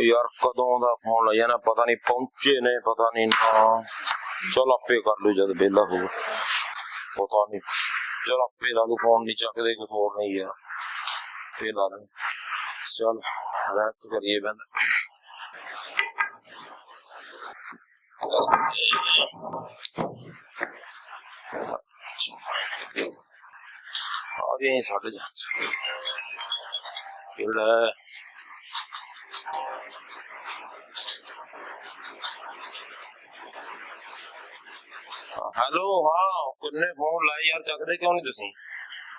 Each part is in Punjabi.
ਯਾਰ ਕਦੋਂ ਦਾ ਫੋਨ ਲਾਇਆ ਨਾ, ਪਤਾ ਨਹੀਂ ਪਹੁੰਚੇ ਨੇ, ਪਤਾ ਨਹੀਂ ਨਾ। ਚਲ ਆਪੇ ਕਰ ਲੂ ਜਦ ਵਿਹਲਾ ਹੋਊ। ਪਤਾ ਨਹੀਂ। ਚਲ ਆਪੇ ਲਾ ਲੂ ਫੋਨ ਨਹੀਂ ਚੱਕਦੇ, ਕੋਈ ਫੋਨ ਨਹੀਂ ਯਾਰ। ਫੇਰ ਲਾ ਲੈ ਚਲ ਰੈਸਟ ਕਰੀਏ ਬੰਦ। ਆ ਗਏ ਸਾਡੇ ਜਸਟ ਕਿਹੜਾ ਹੈਲੋ ਹਾਂ ਕਿੰਨੇ ਫੋਨ ਲਾਏ ਯਾਰ ਚੱਕਦੇ ਕਿਉਂ ਨਹੀਂ ਤੁਸੀਂ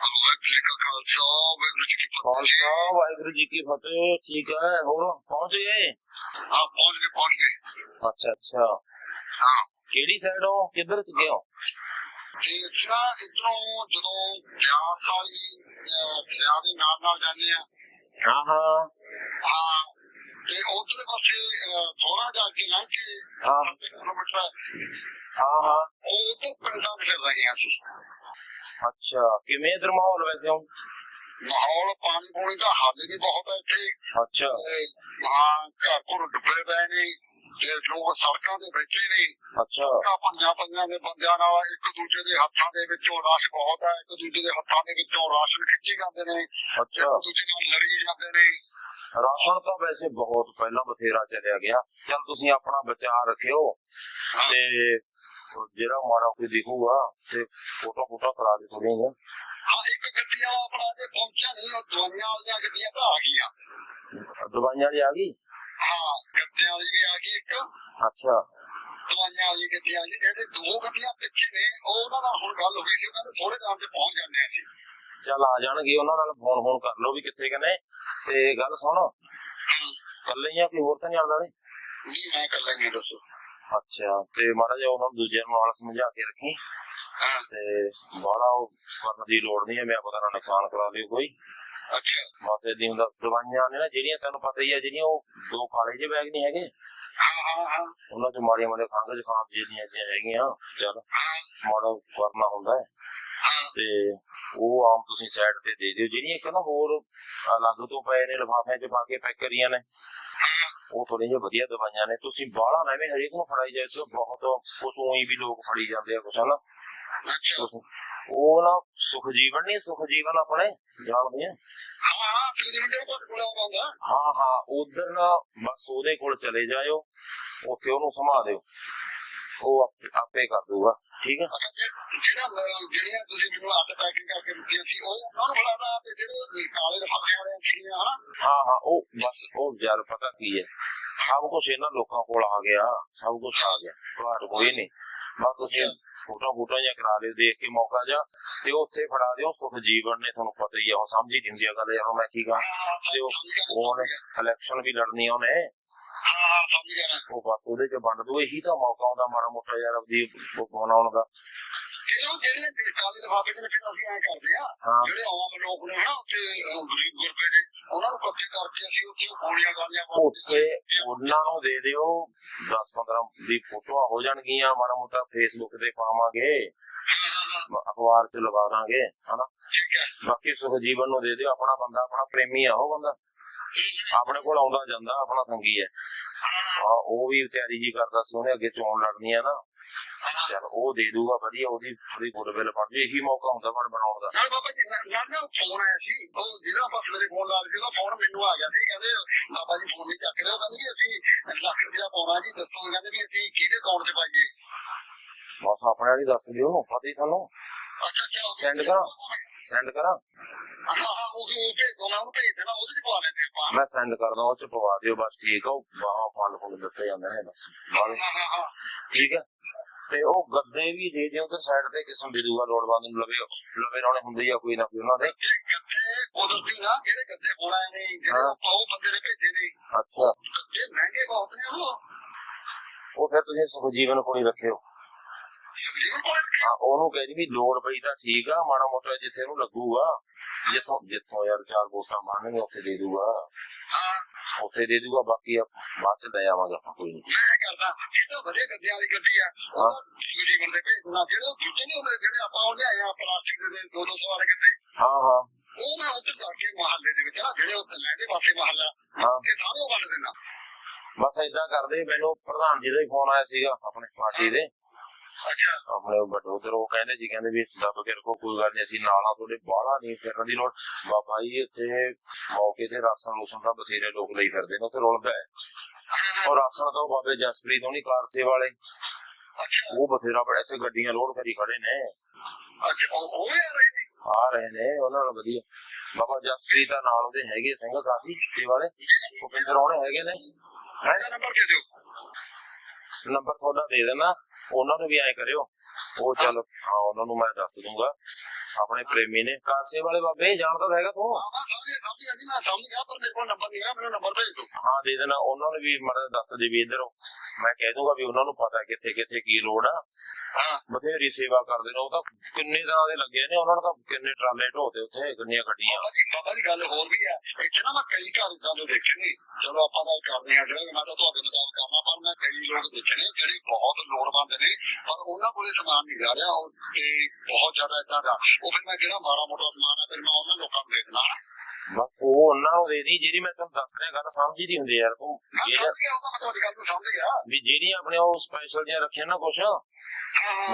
ਵਾਹਿਗੁਰੂ ਜੀ ਕਾ ਖਾਲਸਾ ਵਾਹਿਗੁਰੂ ਜੀ ਕੀ ਫਤਿਹ ਖਾਲਸਾ ਵਾਹਿਗੁਰੂ ਜੀ ਕੀ ਫਤਿਹ ਠੀਕ ਹੈ ਹੋਰ ਪਹੁੰਚ ਗਏ ਹਾਂ ਪਹੁੰਚ ਗਏ ਪਹੁੰਚ ਗਏ ਅੱਛਾ ਅੱਛਾ ਹਾਂ ਕਿਹੜੀ ਸਾਈਡ ਹੋ ਕਿੱਧਰ ਚ ਗਏ ਹੋ ਤੇ ਨਾ ਇਧਰੋਂ ਜਦੋਂ ਬਿਆਸ ਵਾਲੀ ਦਰਿਆ ਦੇ ਨਾਲ ਨਾਲ ਜਾਂਦੇ ਆ ਹਾਂ ਹਾਂ ਹਾਂ ਤੇ ਉਧਰ ਪਾਸੇ ਥੋੜਾ ਜਿਹਾ ਅੱਗੇ ਲੰਘ ਕੇ ਹਾਂ। ਹਾਂ ਹਾਂ। ਉਹ ਉਧਰ ਪਿੰਡਾਂ ਵਿੱਚ ਰਹੇ ਹਾਂ ਅਸੀਂ ਅੱਛਾ ਕਿਵੇਂ ਇਧਰ ਮਾਹੌਲ ਵੈਸੇ ਹੁਣ? ਮਾਹੌਲ ਪਾਣੀ ਪੂਣੀ ਦਾ ਹਾਲ ਵੀ ਬਹੁਤ ਹੈ ਇੱਥੇ। ਅੱਛਾ। ਹਾਂ ਘਰ ਘਰ ਡੁੱਬੇ ਪਏ ਨੇ ਤੇ ਲੋਕ ਸੜਕਾਂ ਤੇ ਬੈਠੇ ਨੇ। ਅੱਛਾ। ਆ ਪੰਜਾਂ ਪੰਜਾਂ ਦੇ ਬੰਦਿਆਂ ਨਾਲ ਇੱਕ ਦੂਜੇ ਦੇ ਹੱਥਾਂ ਦੇ ਵਿੱਚੋਂ ਰਸ਼ ਬਹੁਤ ਹੈ ਇੱਕ ਦੂਜੇ ਦੇ ਹੱਥਾਂ ਦੇ ਵਿੱਚੋਂ ਰਾਸ਼ਨ ਖਿੱਚੀ ਜਾਂਦੇ ਨੇ ਅੱਛਾ। ਇੱਕ ਦੂਜੇ ਨਾਲ ਲੜੀ ਜਾਂਦੇ ਨੇ। ਰਾਸ਼ਨ ਤਾਂ ਵੈਸੇ ਬਹੁਤ ਪਹਿਲਾਂ ਬਥੇਰਾ ਚੱਲਿਆ ਗਿਆ। ਚਲ ਤੁਸੀਂ ਆਪਣਾ ਬਚਾਅ ਰੱਖਿਓ। ਤੇ ਜਿਹੜਾ ਮਾੜਾ ਕੋਈ ਦਿਖੂਗਾ ਤੇ ਫੋਟੋ ਫੋਟੋ ਕਰਾ ਦੇ ਥੋੜੀਆਂ ਹਾਂ ਇੱਕ ਗੱਡੀਆਂ ਆਪਣਾ ਜੇ ਪਹੁੰਚਿਆ ਨਹੀਂ ਉਹ ਦਵਾਈਆਂ ਵਾਲੀਆਂ ਗੱਡੀਆਂ ਤਾਂ ਆ ਗਈਆਂ। ਦਵਾਈਆਂ ਦੀ ਆ ਗਈ? ਹਾਂ ਗੱਡੀਆਂ ਵਾਲੀ ਵੀ ਆ ਗਈ ਇੱਕ। ਅੱਛਾ। ਦਵਾਈਆਂ ਵਾਲੀ ਗੱਡੀਆਂ ਵਾਲੀ ਇਹਦੇ ਦੋ ਗੱਡੀਆਂ ਪਿੱਛੇ ਨੇ ਉਹ ਉਹਨਾਂ ਨਾਲ ਹੁਣ ਗੱਲ ਹੋਈ ਸੀ ਉਹਨਾਂ ਦੇ ਥੋੜੇ ਟਾਈਮ ਤੇ ਪਹੁੰਚ ਜਾਂਦੇ ਆ ਅਸੀਂ। ਚੱਲ ਆ ਜਾਣਗੇ ਉਹਨਾਂ ਨਾਲ ਫੋਨ ਫੋਨ ਕਰ ਲਓ ਵੀ ਕਿੱਥੇ ਕਨੇ। ਤੇ ਗੱਲ ਸੁਣ। ਕੱਲੇ ਹੀ ਆ ਕੋਈ ਹੋਰ ਤਾਂ ਨਹੀਂ ਆਉਂਦਾ ਨੇ? ਨਹੀਂ ਮੈਂ ਕਰ ਲੈਂਗੇ ਦੱਸੋ। ਅੱਛਾ ਤੇ ਮਾੜਾ ਜਿਹਾ ਉਹਨਾਂ ਨੂੰ ਦੂਜੇ ਨੂੰ ਨਾਲ ਸਮਝਾ ਕੇ ਰੱਖੀ। ਤੇ ਬਾਹਲਾ ਉਹ ਕਰਨ ਦੀ ਲੋੜ ਨਹੀਂ ਹੈ ਮੈਂ ਪਤਾ ਨਾ ਨੁਕਸਾਨ ਕਰਾ ਲਿਓ ਕੋਈ। ਅੱਛਾ। ਬਸ ਏਦੀ ਹੁੰਦਾ ਦਵਾਈਆਂ ਨੇ ਨਾ ਜਿਹੜੀਆਂ ਤੈਨੂੰ ਪਤਾ ਹੀ ਆ ਜਿਹੜੀਆਂ ਉਹ ਦੋ ਕਾਲੇ ਜਿਹੇ ਬੈਗ ਨਹੀਂ ਹੈਗੇ। ਉਹਨਾਂ ਚ ਮਾੜੀਆਂ ਮਾੜੀਆਂ ਖੰਘ ਜ਼ੁਕਾਮ ਜਿਹੜੀਆਂ ਹੈਗੀਆਂ ਚੱਲ ਮਾੜਾ ਕਰਨਾ ਹੁੰਦਾ ਹਾਂ। ਤੇ ਉਹ ਆਮ ਤੁਸੀਂ ਸਾਈਡ ਤੇ ਦੇ ਦਿਓ ਜਿਹੜੀਆਂ ਇੱਕ ਨਾ ਹੋਰ ਅਲੱਗ ਤੋਂ ਪਏ ਨੇ ਲਿਫਾਫਿਆਂ ਚ ਪਾ ਕੇ ਪੈਕ ਕਰੀਆਂ ਨੇ ਉਹ ਥੋੜੀਆਂ ਜਿਹੀਆਂ ਵਧੀਆ ਦਵਾਈਆਂ ਨੇ। ਤੁਸੀਂ ਬਾਹਲਾ ਨਾ ਐਵੇਂ ਹਰੇਕ ਨੂੰ ਫੜਾਈ ਜਾਏ ਤੇ ਬਹੁਤ ਕੁਛ ਊਂ ਹੀ ਵੀ ਲੋਕ ਫੜੀ ਜਾਂਦੇ ਆ ਕੁਛ ਹਨਾ? ਅੱਛਾ। ਤੁਸੀਂ ਉਹ ਨਾ ਸੁਖ ਜੀਵਨ ਨਹੀਂ ਸੁਖ ਜੀਵਨ ਆਪਣੇ ਜਾਣਦੇ ਆ। ਹਾਂ ਹਾਂ ਫਿਰ ਜਿਹੜੇ ਕੋਲ ਕੋਲ ਆਉਂਦਾ ਹਾਂ ਹਾਂ ਉਧਰ ਨਾ ਬਸ ਉਹਦੇ ਕੋਲ ਚਲੇ ਜਾਇਓ ਉੱਥੇ ਉਹਨੂੰ ਸਮਾ ਦਿਓ ਉਹ ਆਪੇ- ਆਪੇ ਕਰ ਦੂਗਾ ਠੀਕ ਹੈ? ਜਿਹੜਾ ਜਿਹੜੀਆਂ ਤੁਸੀਂ ਮੈਨੂੰ ਅੱਡ ਪੈਕਿੰਗ ਕਰਕੇ ਦਿੱਤੀਆਂ ਸੀ ਉਹ ਉਹਨਾਂ ਨੂੰ ਫੜਾਦਾ ਤੇ ਜਿਹੜੇ ਕਾਲੇ ਲਿਫਾਫੇ ਵਾਲੀਆਂ ਸੀਗੀਆਂ ਹਨਾ? ਹਾਂ ਹਾਂ ਉਹ ਬਸ ਉਹ ਯਾਰ ਪਤਾ ਕੀ ਹੈ? ਸਭ ਕੁਝ ਇਹਨਾਂ ਲੋਕਾਂ ਕੋਲ ਆ ਗਿਆ ਸਭ ਕੁਝ ਆ ਗਿਆ ਘਾਟ ਕੋਈ ਨਹੀਂ। ਬਸ ਤੁਸੀਂ ਫੋਟੋ ਫੋਟੋ ਜਾਂ ਕਰਾ ਲਿਓ ਦੇਖ ਕੇ ਮੌਕਾ ਜਾ ਤੇ ਉੱਥੇ ਫੜਾ ਦਿਓ ਸੁਖ ਜੀਵਨ ਨੇ ਤੁਹਾਨੂੰ ਪਤਾ ਹੀ ਆ ਉਹ ਸਮਝ ਹੀ ਦਿੰਦੀ ਆ ਗੱਲ ਯਾਰ ਹੁਣ ਮੈਂ ਕੀ ਕਹਾਂ? ਤੇ ਉਹ ਉਹਨੇ। ਇਲੈਕਸ਼ਨ ਵੀ ਲੜਨੀ ਆ ਉਹਨੇ। ਹਾਂ ਹਾਂ ਸਮਝ ਗਿਆ ਮੈਂ। ਉਹ ਬਸ ਉਹਦੇ ਚ ਵੰਡ ਦੂ ਇਹੀ ਤਾਂ ਮੌਕਾ ਹੁੰਦਾ ਮਾੜਾ ਮੋਟਾ ਯਾਰ ਆਪਦੀ ਬਣਾਉਣ ਦਾ। ਇਹ ਉਹ ਜਿਹੜੇ ਕਾਲੇ ਲਿਫਾਫੇ ਦੇ ਅਸੀਂ ਐਂ ਕਰਦੇ ਆ ਹਾਂ। ਜਿਹੜੇ ਆਮ ਲੋਕ ਨੇ ਹਨਾ ਉੱਥੇ ਅਹ, ਗਰੀਬ ਗੁਰਬੇ ਦੇ ਉਹਨਾਂ ਨੂੰ ਇਕੱਠੇ ਕਰਕੇ ਅਸੀਂ ਉੱਥੇ ਗੋਲੀਆਂ ਗਾਲੀਆਂ ਉੱਥੇ ਉਹਨਾਂ ਨੂੰ ਦੇ ਦਿਓ 10 15 ਦੀ ਫੋਟੋਆਂ ਹੋ ਜਾਣਗੀਆਂ ਮਾੜਾ ਮੋਟਾ ਫੇਸਬੁੱਕ ਤੇ ਪਾਵਾਂਗੇ ਅਖਬਾਰ ਚ ਲਗਾ ਦਾਂਗੇ ਹਨਾ। ਠੀਕ ਹੈ। ਬਾਕੀ ਸੁਖ ਜੀਵਨ ਨੂੰ ਦੇ ਦਿਓ ਆਪਣਾ ਬੰਦਾ ਆਪਣਾ ਪ੍ਰੇਮੀ ਆ ਉਹ ਬੰਦਾ। ਆਪਣੇ ਕੋਲ ਆਉਂਦਾ ਜਾਂਦਾ ਆਪਣਾ ਸੰਗੀ ਹੈ। ਹਾਂ ਉਹ ਵੀ ਤਿਆਰੀ ਜੀ ਕਰਦਾ ਸੀ ਉਹਨੇ ਅੱਗੇ ਚੋਣ ਲੜਨੀ ਆ ਨਾ। ਚਲ ਉਹ ਦੇ ਦੂਗਾ ਵਧੀਆ ਉਹਦੀ ਥੋੜੀ ਗੁੱਡਵਿਲ ਬਣ ਜੂ ਇਹੀ ਮੌਕਾ ਹੁੰਦਾ ਬਣ ਬਣਾਉਣ ਦਾ। ਨਾਲ ਬਾਬਾ ਜੀ ਨਾਲ ਨਾ ਫੋਨ ਆਇਆ ਸੀ ਉਹ ਜਿਹੜਾ ਬਸ ਮੇਰੇ ਫੋਨ ਲਾ ਉਹਦਾ ਫੋਨ ਮੈਨੂੰ ਆ ਗਿਆ ਸੀ ਕਹਿੰਦੇ ਬਾਬਾ ਜੀ ਫੋਨ ਨਹੀਂ ਚੱਕ ਰਹੇ ਕਹਿੰਦੇ ਵੀ ਅਸੀਂ ਲੱਖ ਰੁਪਇਆ ਪਾਉਣਾ ਜੀ ਦੱਸੋ ਕਹਿੰਦੇ ਵੀ ਅਸੀਂ ਕਿਹਦੇ ਅਕਾਊਂਟ 'ਚ ਪਾਈਏ। ਬਸ ਆਪਣੇ ਵਾਲੀ ਦੱਸ ਦਿਓ ਪਤਾ ਹੀ ਤੁਹਾਨੂੰ। ਅੱਛਾ ਅੱਛਾ Send ਕਰਾਂ? ਸੈਂਡ ਕਰਾਂ। ਹਾਂ ਉਹ ਵੀ ਭੇਜ ਮੈਂ ਉਹਨੂੰ ਭੇਜ ਦੇਣਾ ਉਹਦੇ 'ਚ ਪਵਾ ਲੈਂਦੇ ਆਪਾਂ ਮੈਂ ਸੈਂਡ ਕਰਦਾ ਉਹ ਚ ਪਵਾ ਦਿਓ ਬਸ ਠੀਕ ਆ ਉਹ ਬਾਹਾਂ ਫੰਡ ਫੁੰਡ ਦਿੱਤੇ ਜਾਂਦੇ ਨੇ ਬਸ। ਬਾਹਲੇ। ਹਾਂ ਹਾਂ ਹਾਂ ਠੀਕ ਹੈ ਤੇ ਉਹ ਗੱਦੇ ਵੀ ਦੇ ਦਿਓ ਤੇ ਸਾਈਡ ਤੇ ਕਿਸਮ ਦੇ ਦੂਗਾ ਲੋੜਵੰਦ ਨੂੰ ਲਵੇ ਲਵੇ ਰੌਣੇ ਹੁੰਦੇ ਆ ਕੋਈ ਨਾ ਕੋਈ ਉਹਨਾਂ ਦੇ। ਗੱਦੇ ਗੱਦੇ ਕੁਦਰਤੀ ਨਾ ਜਿਹੜੇ ਗੱਦੇ ਹੋਣਾ ਨੇ ਜਿਹੜੇ। ਉਹ ਉਹ ਬੰਦੇ ਨੇ ਭੇਜੇ ਨੇ ਅੱਛਾ। ਗੱਦੇ ਮਹਿੰਗੇ ਬਹੁਤ ਨੇ ਉਹ। ਉਹ ਫਿਰ ਤੁਸੀਂ ਸੁਖ ਜੀਵਨ ਕੋਲ ਹੀ ਰੱਖਿਓ। ਹਾਂ ਉਹਨੂੰ ਕਹਿ ਦੀ ਵੀ ਲੋੜ ਪਈ ਤਾਂ ਠੀਕ ਆ ਮਾੜਾ ਮੋਟਾ ਜਿੱਥੇ ਉਹਨੂੰ ਲੱਗੂਗਾ ਜਿੱਥੋਂ ਜਿੱਥੋਂ ਯਾਰ ਚਾਰ ਵੋਟਾਂ ਮੰਗਣਗੇ ਉੱਥੇ ਦੇ ਦੂਗਾ। ਉੱਥੇ ਦੇ ਦੂਗਾ ਬਾਕੀ ਆਪਾਂ ਬਾਅਦ ਚ ਲੈ ਆਵਾਂਗੇ ਆਪਾਂ ਕੋਈ ਨੀ। ਮੈਂ ਕਰਦਾ ਜਿਹੜਾ ਵਧੀਆ ਗੱਦਿਆਂ ਵਾਲੀ ਗੱਡੀ ਆ। ਹਾਂ। ਉਹ ਜੀਵਨ ਦੇ ਭੇਜ ਦੇਣਾ ਜਿਹੜੇ ਉਹ ਦੂਜੇ ਨਹੀਂ ਹੁੰਦੇ ਜਿਹੜੇ ਆਪਾਂ ਉਹ ਲਿਆਏ ਆ ਪਲਾਸਟਿਕ ਦੇ ਦੇ ਦੋ ਦੋ ਸੌ ਵਾਲੇ ਹਾਂ ਹਾਂ। ਉਹ ਮੈਂ ਉੱਧਰ ਜਾ ਕੇ ਮਹੱਲੇ ਦੇ ਵਿੱਚ ਨਾ ਜਿਹੜੇ ਉਹ ਲੈਂਦੇ ਪਾਸੇ ਮਹੱਲਾ ਹਾਂ। ਤੇ ਸਾਰੇ ਉਹ ਵੰਡ ਦੇਣਾ ਬਸ ਏਦਾਂ ਕਰਦੇ ਮੈਨੂੰ ਪ੍ਰਧਾਨ ਜੀ ਦਾ ਹੀ ਫੋਨ ਆਇਆ ਸੀਗਾ ਆਪਣੇ ਪਾਰਟੀ ਦੇ। ਅੱਛਾ। ਆਪਣੇ ਉਧਰ ਉਹ ਕਹਿੰਦੇ ਸੀ ਕਹਿੰਦੇ ਵੀ ਦੱਬ ਕੇ ਰੱਖੋ ਕੋਈ ਗੱਲ ਨਹੀਂ ਅਸੀਂ ਨਾਲਾਂ ਤੁਹਾਡੇ ਬਾਹਲਾ ਨਹੀਂ ਫਿਰਨ ਦੀ ਲੋੜ। ਬਾਬਾ ਜੀ ਇੱਥੇ ਮੌਕੇ ਤੇ ਰਾਸ਼ਨ ਰੂਸ਼ਨ ਦਾ ਬਥੇਰੇ ਲੋਕ ਲਈ ਫਿਰਦੇ ਨੇ ਉੱਥੇ ਰੁਲਦਾ ਹੈ। ਉਹ ਰਾਸ਼ਨ ਤੋਂ ਬਾਬੇ ਜਸਪ੍ਰੀਤ ਹੋਣੀ ਕਾਰ ਸੇਵਾ ਵਾਲੇ। ਅੱਛਾ। ਉਹ ਬਥੇਰਾ ਬੜਾ ਇੱਥੇ ਗੱਡੀਆਂ ਲੋਡ ਕਰੀ ਖੜੇ ਨੇ। ਅੱਛਾ ਉਹ ਆ ਰਹੇ ਨੇ? ਆ ਰਹੇ ਨੇ ਉਹਨਾਂ ਨਾਲ ਵਧੀਆ। ਬਾਬਾ ਜਸਪ੍ਰੀਤ ਦਾ ਨਾਲ ਉਹਦੇ ਹੈਗੇ ਸਿੰਘ ਕਾਫੀ ਸੇਵਾ ਵਾਲੇ। ਭੁਪਿੰਦਰ ਹੋਣੇ ਹੈਗੇ ਨੇ। ਹੈ? ਨੰਬਰ ਦੇ ਦਿਓ? ਨੰਬਰ ਤੁਹਾਡਾ ਦੇ ਦੇਣਾ। ਉਹਨਾਂ ਨੂੰ ਵੀ ਐ ਕਰਿਓ। ਉਹ ਚੱਲ ਹਾਂ ਉਹਨਾਂ ਨੂੰ ਮੈਂ ਦੱਸ ਦੂੰਗਾ। ਆਪਣੇ ਪ੍ਰੇਮੀ ਨੇ। ਕਾਸੇ ਵਾਲੇ ਬਾਬੇ ਜਾਣਦਾ ਹੈਗਾ ਤੂੰ? ਹਾਂ ਦੇ ਦੇਣਾ। ਉਹਨਾਂ ਨੂੰ ਵੀ ਮੜਾ ਦੱਸ ਦੇ ਵੀ ਇਧਰੋਂ। ਮੈਂ ਕਹਿ ਦੂੰਗਾ ਵੀ ਉਹਨਾਂ ਨੂੰ ਪਤਾ ਕਿੱਥੇ ਕਿੱਥੇ ਕੀ ਲੋੜ ਆ। ਹਾਂ। ਬਥੇਰੀ ਸੇਵਾ ਕਰਦੇ ਨੇ ਉਹ ਤਾਂ ਕਿੰਨੇ ਤਰ੍ਹਾਂ ਦੇ ਲੱਗੇ ਨੇ ਉਹਨਾਂ ਨੂੰ ਤਾਂ ਕਿੰਨੇ ਟਰਾਲੇ ਢੋਤੇ ਉੱਥੇ ਕਿੰਨੀਆਂ ਗੱਡੀਆਂ। ਬਾਬਾ ਜੀ ਬਾਬਾ ਜੀ ਗੱਲ ਹੋਰ ਵੀ ਹੈ ਇੱਥੇ ਨਾ ਮੈਂ ਕਈ ਘਰ ਇਦਾਂ ਦੇ ਦੇਖੇ ਨੇ। ਚਲੋ ਆਪਾਂ ਤਾਂ ਕਰਦੇ ਹਾਂ ਜਿਹੜਾ ਮੈਂ ਤਾਂ ਤੁਹਾਡੇ ਮੁਤਾਬਕ ਕਰਨਾ ਪਰ ਮੈਂ ਕਈ ਲੋਕ ਦੇਖੇ ਨੇ ਜਿਹੜੇ ਬਹੁਤ ਲੋੜਵੰਦ ਨੇ ਪਰ ਉਹਨਾਂ ਕੋਲੇ ਸਮਾਨ ਨਹੀਂ ਜਾ ਰਿਹਾ ਉਹ ਤੇ ਬਹੁਤ ਜ਼ਿਆਦਾ ਇਦਾਂ ਦਾ। ਉਹ ਫਿਰ ਮੈਂ ਜਿਹੜਾ ਮਾੜਾ ਮੋਟਾ ਸਮਾਨ ਹੈ ਫਿਰ ਮੈਂ ਉਹਨਾਂ ਲੋਕਾਂ ਨੂੰ ਦੇ ਦੇਣਾ ਬਸ ਉਹ ਉਹਨਾਂ ਨੂੰ ਦੇ ਦੀ ਜਿਹੜੀ ਮੈਂ ਤੁਹਾਨੂੰ ਦੱਸ ਰਿਹਾ ਗੱਲ ਸਮਝਦੀ ਹੁੰਦੀ ਯਾਰ ਤੂੰ। ਜਿਹੜਾ ਸਮਝ ਤੁਹਾਡੀ ਗੱਲ ਨੂੰ ਸਮਝ ਗਿਆ। ਵੀ ਜਿਹੜੀਆਂ ਆਪਣੇ ਉਹ ਸਪੈਸ਼ਲ ਜਿਹੀਆਂ ਰੱਖੀਆਂ ਨਾ ਕੁਛ